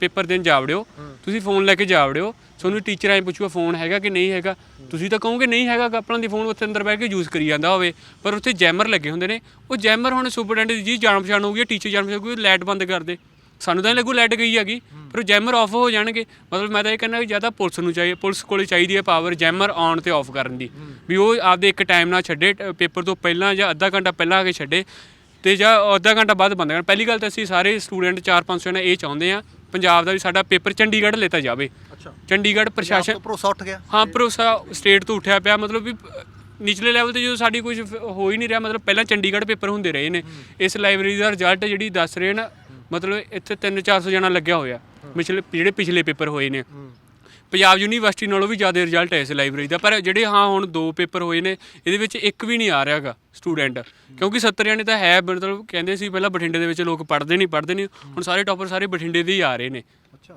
ਪੇਪਰ ਦੇਣ ਜਾਵੜਿਓ ਤੁਸੀਂ ਫੋਨ ਲੈ ਕੇ ਜਾਵੜਿਓ ਤੁਹਾਨੂੰ ਟੀਚਰ ਐਂ ਪੁੱਛੂਗਾ ਫੋਨ ਹੈਗਾ ਕਿ ਨਹੀਂ ਹੈਗਾ? ਤੁਸੀਂ ਤਾਂ ਕਹੋਗੇ ਨਹੀਂ ਹੈਗਾ ਆਪਣਾ ਦੀ ਫੋਨ ਉੱਥੇ ਅੰਦਰ ਬਹਿ ਕੇ ਯੂਜ਼ ਕਰੀ ਜਾਂਦਾ ਹੋਵੇ। ਪਰ ਉੱਥੇ ਜੈਮਰ ਲੱਗੇ ਹੁੰਦੇ ਨੇ। ਉਹ ਜੈਮਰ ਹੁਣ ਸੁਪਰਡੈਂਟ ਦੀ ਜੀ ਜਾਣ ਪਛਾਣ ਹੋਊਗੀ ਟੀਚਰ ਜਾਣ ਪਛਾਣ ਹੋਊਗੀ ਲਾਈਟ ਬੰਦ ਕਰ ਦੇ। ਸਾਨੂੰ ਤਾਂ ਲੱਗੂ ਲਾਈਟ ਗਈ ਹੈਗੀ ਪਰ ਉਹ ਜੈਮਰ ਆਫ ਹੋ ਜਾਣਗੇ। ਮਤਲਬ ਮੈਂ ਤਾਂ ਇਹ ਕਹਿੰਦਾ ਕਿ ਜ਼ਿਆਦਾ ਪੁਲਿਸ ਨੂੰ ਚਾਹੀਏ ਪੁਲਿਸ ਕੋਲੇ ਚਾਹੀਦੀ ਹੈ ਪਾਵਰ ਜੈਮਰ ਆਨ ਤੇ ਆਫ ਕਰਨ ਦੀ। ਵੀ ਉਹ ਆਪਦੇ ਇੱਕ ਟਾਈਮ ਨਾਲ ਛੱਡੇ ਪੇਪਰ ਤੋਂ ਪਹਿਲਾਂ ਜਾਂ ਅੱਧਾ ਘੰਟਾ ਪਹਿਲਾਂ ਆ ਕੇ ਛੱਡੇ। ਤੇ ਜਾਂ ਅੱਧਾ ਘੰਟਾ ਬਾਅਦ ਬੰਦ ਕਰਨ ਪਹਿਲੀ ਗੱਲ ਤਾਂ ਅਸੀਂ ਸਾਰੇ ਸਟੂਡੈਂਟ 4-500 ਨੇ ਇਹ ਚਾਹੁੰਦੇ ਆ ਪੰਜਾਬ ਦਾ ਵੀ ਸਾਡਾ ਪੇਪਰ ਚੰਡੀਗੜ੍ਹ ਲੈਤਾ ਜਾਵੇ। ਅੱਛਾ। ਚੰਡੀਗੜ੍ਹ ਪ੍ਰਸ਼ਾਸਨ ਭਰੋਸਾ ਉੱਠ ਗਿਆ। ਹਾਂ ਭਰੋਸਾ ਸਟੇਟ ਤੋਂ ਉੱਠਿਆ ਪਿਆ ਮਤਲਬ ਵੀ ਨਿਚਲੇ ਲੈਵਲ ਤੇ ਜਦੋਂ ਸਾਡੀ ਕੁਝ ਹੋ ਹੀ ਨਹੀਂ ਰਿਹਾ ਮਤਲਬ ਪਹਿਲਾਂ ਚੰਡੀਗੜ੍ਹ ਪੇਪਰ ਹੁੰਦੇ ਰਹੇ ਨੇ। ਇਸ ਲਾਇਬ੍ਰੇਰੀ ਦਾ ਰਿਜ਼ਲਟ ਜਿਹੜੀ ਦੱਸ ਰਹੇ ਨਾ ਮਤਲਬ ਇੱਥੇ 3-400 ਜਣਾ ਲੱਗਿਆ ਹੋਇਆ। ਪਿਛਲੇ ਜਿਹੜੇ ਪਿਛਲੇ ਪੇਪਰ ਹੋਏ ਨੇ। ਪੰਜਾਬ ਯੂਨੀਵਰਸਿਟੀ ਨਾਲੋਂ ਵੀ ਜ਼ਿਆਦਾ ਰਿਜ਼ਲਟ ਹੈ ਇਸ ਲਾਇਬ੍ਰੇਰੀ ਦਾ ਪਰ ਜਿਹੜੇ ਹਾਂ ਹੁਣ ਦੋ ਪੇਪਰ ਹੋਏ ਨੇ ਇਹਦੇ ਵਿੱਚ ਇੱਕ ਵੀ ਨਹੀਂ ਆ ਰਿਹਾਗਾ ਸਟੂਡੈਂਟ ਕਿਉਂਕਿ 70 ਜਣੇ ਤਾਂ ਹੈ ਮਤਲਬ ਕਹਿੰਦੇ ਸੀ ਪਹਿਲਾਂ ਬਠਿੰਡੇ ਦੇ ਵਿੱਚ ਲੋਕ ਪੜ੍ਹਦੇ ਨਹੀਂ ਪੜ੍ਹਦੇ ਨਹੀਂ ਹੁਣ ਸਾਰੇ ਟੌਪਰ ਸਾਰੇ ਬਠਿੰਡੇ ਦੇ ਹੀ ਆ ਰਹੇ ਨੇ।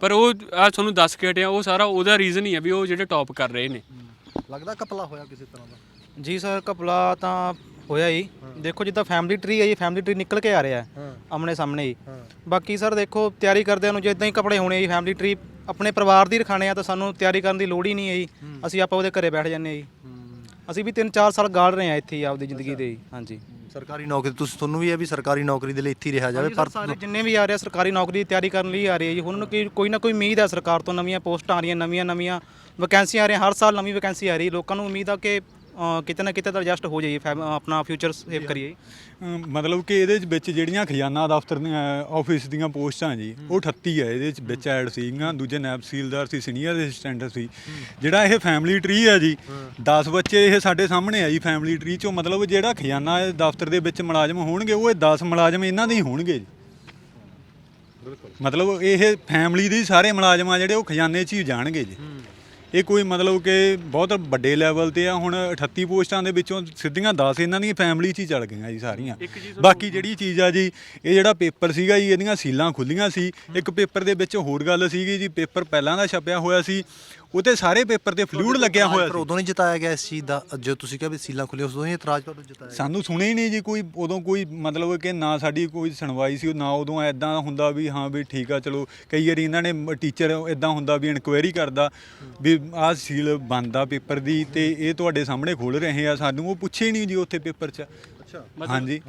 ਪਰ ਉਹ ਆ ਤੁਹਾਨੂੰ ਦੱਸ ਕੇ ਹਟਿਆ ਉਹ ਸਾਰਾ ਉਹਦਾ ਰੀਜ਼ਨ ਹੀ ਹੈ ਵੀ ਉਹ ਜਿਹੜੇ ਟੌਪ ਕਰ ਰਹੇ ਨੇ। ਲੱਗਦਾ ਕਪਲਾ ਹੋਇਆ ਕਿਸੇ ਤਰ੍ਹਾਂ ਦਾ? ਜੀ ਸਰ ਕਪਲਾ ਤਾਂ ਹੋਇਆ ਹੀ। ਦੇਖੋ ਜਿੱਦਾਂ ਫੈਮਿਲੀ ਟਰੀ ਹੈ ਜੀ ਫੈਮਿਲੀ ਟਰੀ ਨਿਕਲ ਕੇ ਆ ਰਿਹਾ ਹੈ ਆਮਣੇ ਸਾਹਮਣੇ ਹੀ। ਬਾਕੀ ਸਰ ਦੇਖੋ ਤਿਆਰੀ ਕਰਦਿਆਂ ਨੂੰ ਜਿੱਦਾਂ ਹੀ ਕੱਪੜੇ ਹੋਣੇ ਜੀ ਫੈਮਿਲੀ ਟਰੀ ਆਪਣੇ ਪਰਿਵਾਰ ਦੀ ਰਖਾਣੇ ਆ ਤਾਂ ਸਾਨੂੰ ਤਿਆਰੀ ਕਰਨ ਦੀ ਲੋੜ ਹੀ ਨਹੀਂ ਹੈ ਜੀ। ਅਸੀਂ ਆਪਾਂ ਉਹਦੇ ਘਰੇ ਬੈਠ ਜਾਂਦੇ ਆ ਜੀ। ਅਸੀਂ ਵੀ 3-4 ਸਾਲ ਗਾਲ ਰਹੇ ਆ ਇੱਥੇ ਹੀ ਆਪਦੀ ਜ਼ਿੰਦਗੀ ਦੇ ਜੀ। ਹਾਂਜੀ। ਸਰਕਾਰੀ ਨੌਕਰੀ ਤੁਸੀਂ ਤੁਹਾਨੂੰ ਵੀ ਹੈ ਵੀ ਸਰਕਾਰੀ ਨੌਕਰੀ ਦੇ ਲਈ ਇੱਥੇ ਹੀ ਰਿਹਾ ਜਾਵੇ ਪਰ ਪਰ ਸਾਰੇ ਜਿੰਨੇ ਵੀ ਆ ਰਹੇ ਆ ਸਰਕਾਰੀ ਨੌਕਰੀ ਦੀ ਤਿਆਰੀ ਕਰਨ ਲਈ ਆ ਰਹੇ ਆ ਜੀ। ਉਹਨਾਂ ਨੂੰ ਕੀ- ਕੋਈ ਨਾ ਕੋਈ ਉਮੀਦ ਹੈ ਸਰਕਾਰ ਤੋਂ ਨਵੀਆਂ ਪੋਸਟਾਂ ਆ ਰਹੀਆਂ ਨਵੀਆਂ ਨਵੀਆਂ ਵੈਕੈਂਸੀਆਂ ਆ ਰਹੀਆਂ ਹਰ ਸਾਲ ਨਵੀਂ ਵੈਕੈਂਸੀ ਆ ਰਹੀ ਲੋਕਾਂ ਨੂੰ ਉਮੀਦ ਆ ਕਿ ਅ, ਕਿਤੇ ਨਾ ਕਿਤੇ ਤਾਂ ਐਡਜਸਟ ਹੋ ਜਾਈਏ ਫੈਮ- ਆਪਣਾ ਫਿਊਚਰ ਸੇਵ ਕਰੀਏ। ਅਮ ਮਤਲਬ ਕਿ ਇਹਦੇ ਵਿੱਚ ਜਿਹੜੀਆਂ ਖਜ਼ਾਨਾ ਦਫ਼ਤਰ ਦੀਆਂ ਆਫਿਸ ਦੀਆਂ ਪੋਸਟਾਂ ਜੀ ਉਹ 38 ਹੈ ਇਹਦੇ ਵਿੱਚ ਵਿੱਚ ਐਡ ਸੀਗੀਆਂ ਦੂਜੇ ਨਾਇਬ ਤਹਿਸੀਲਦਾਰ ਸੀ ਸੀਨੀਅਰ ਅਸਿਸਟੈਂਟ ਸੀ। ਜਿਹੜਾ ਇਹ ਫੈਮਿਲੀ ਟਰੀ ਹੈ ਜੀ 10 ਬੱਚੇ ਇਹ ਸਾਡੇ ਸਾਹਮਣੇ ਆ ਜੀ ਫੈਮਿਲੀ ਟਰੀ ਚੋਂ ਮਤਲਬ ਜਿਹੜਾ ਖਜ਼ਾਨਾ ਦਫ਼ਤਰ ਦੇ ਵਿੱਚ ਮੁਲਾਜ਼ਮ ਹੋਣਗੇ ਉਹ ਇਹ 10 ਮੁਲਾਜ਼ਮ ਇਹਨਾਂ ਦੇ ਹੀ ਹੋਣਗੇ ਜੀ। ਮਤਲਬ ਇਹ ਫੈਮਿਲੀ ਦੇ ਹੀ ਸਾਰੇ ਮੁਲਾਜ਼ਮ ਆ ਜਿਹੜੇ ਉਹ ਖਜ਼ਾਨੇ 'ਚ ਹੀ ਜਾਣਗੇ ਜੀ। ਇਹ ਕੋਈ ਮਤਲਬ ਕਿ ਬਹੁਤ ਵੱਡੇ ਲੈਵਲ ਤੇ ਆ ਹੁਣ 38 ਪੋਸਟਾਂ ਦੇ ਵਿੱਚੋਂ ਸਿੱਧੀਆਂ 10 ਇਹਨਾਂ ਦੀਆਂ ਫੈਮਿਲੀ 'ਚ ਹੀ ਚਲ ਗਈਆਂ ਜੀ ਸਾਰੀਆਂ। ਬਾਕੀ ਜਿਹੜੀ ਚੀਜ਼ ਆ ਜੀ ਇਹ ਜਿਹੜਾ ਪੇਪਰ ਸੀਗਾ ਜੀ ਇਹਦੀਆਂ ਸੀਲਾਂ ਖੁੱਲੀਆਂ ਸੀ। ਇੱਕ ਪੇਪਰ ਦੇ ਵਿੱਚ ਹੋਰ ਗੱਲ ਸੀਗੀ ਜੀ ਪੇਪਰ ਪਹਿਲਾਂ ਦਾ ਛਪਿਆ ਹੋਇਆ ਸੀ। ਉਹਤੇ ਸਾਰੇ ਪੇਪਰ ਤੇ ਫਲੂਇਡ ਲੱਗਿਆ ਹੋਇਆ ਪਰ ਸੀ। ਉਦੋਂ ਨਹੀਂ ਜਤਾਇਆ ਗਿਆ ਇਸ ਚੀਜ਼ ਦਾ? ਜੋ ਤੁਸੀਂ ਕਿਹਾ ਵੀ ਸੀਲਾਂ ਖੁੱਲੀਆਂ ਉਦੋਂ ਹੀ ਇਤਰਾਜ਼ ਤੁਹਾਨੂੰ ਜਤਾਇਆ ਗਿਆ। ਸਾਨੂੰ ਸੁਣਿਆ ਹੀ ਨਹੀਂ ਜੀ ਕੋਈ ਉਦੋਂ ਕੋਈ ਮਤਲਬ ਕਿ ਨਾ ਸਾਡੀ ਕੋਈ ਸੁਣਵਾਈ ਸੀ ਨਾ ਉਦੋਂ ਐਦਾਂ ਹੁੰਦਾ ਵੀ ਹਾਂ ਵੀ ਠੀਕ ਆ ਚਲੋ ਕਈ ਵਾਰੀ ਇਹਨਾਂ ਨੇ ਟੀਚਰ ਇਦਾਂ ਹੁੰਦਾ ਵੀ ਇਨਕੁਆਇਰੀ ਕਰਦਾ ਵੀ ਆਹ ਸੀਲ ਬੰਦ ਆ ਪੇਪਰ ਦੀ ਤੇ ਇਹ ਤੁਹਾਡੇ ਸਾਹਮਣੇ ਖੋਲ ਰਹੇ ਆ ਸਾਨੂੰ ਉਹ ਪੁੱਛੇ ਹੀ ਨਹੀਂ ਜੀ ਉੱਥੇ ਪੇਪਰ 'ਚ। ਅੱਛਾ। ਹਾਂਜੀ।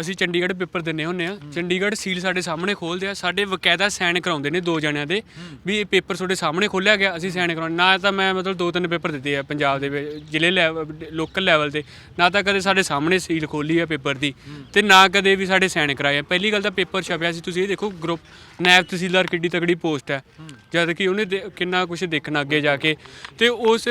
ਅਸੀਂ ਚੰਡੀਗੜ੍ਹ ਪੇਪਰ ਦਿੰਨੇ ਹੁੰਨੇ ਆ ਚੰਡੀਗੜ੍ਹ ਸੀਲ ਸਾਡੇ ਸਾਹਮਣੇ ਖੋਲਦੇ ਆ। ਸਾਡੇ ਵਕਾਇਦਾ ਸਾਈਨ ਕਰਾਉਂਦੇ ਨੇ ਦੋ ਜਣਿਆਂ ਦੇ ਵੀ ਇਹ ਪੇਪਰ ਤੁਹਾਡੇ ਸਾਹਮਣੇ ਖੋਲਿਆ ਗਿਆ, ਅਸੀਂ ਸਾਈਨ ਕਰਾਉਣ। ਨਾ ਤਾਂ ਮੈਂ ਮਤਲਬ ਦੋ ਤਿੰਨ ਪੇਪਰ ਦਿੱਤੇ ਆ ਪੰਜਾਬ ਦੇ ਵਿੱਚ, ਜ਼ਿਲ੍ਹੇ ਲੈਵਲ ਲੋਕਲ ਲੈਵਲ ਤੇ ਨਾ ਤਾਂ ਕਦੇ ਸਾਡੇ ਸਾਹਮਣੇ ਸੀਲ ਖੋਲੀ ਆ ਪੇਪਰ ਦੀ ਤੇ ਨਾ ਕਦੇ ਵੀ ਸਾਡੇ ਸਾਈਨ ਕਰਾਏ ਆ। ਪਹਿਲੀ ਗੱਲ ਤਾਂ ਪੇਪਰ ਛਪਿਆ ਸੀ। ਤੁਸੀਂ ਇਹ ਦੇਖੋ, ਗਰੁੱਪ, ਨਾਇਬ ਤਹਿਸੀਲਦਾਰ ਕਿੱਡੀ ਤਕੜੀ ਪੋਸਟ ਹੈ। ਜਦ ਕਿ ਉਹਨੇ ਦੇ- ਕਿੰਨਾ ਕੁਝ ਦੇਖਣਾ ਅੱਗੇ ਜਾ ਕੇ। ਤੇ ਉਸ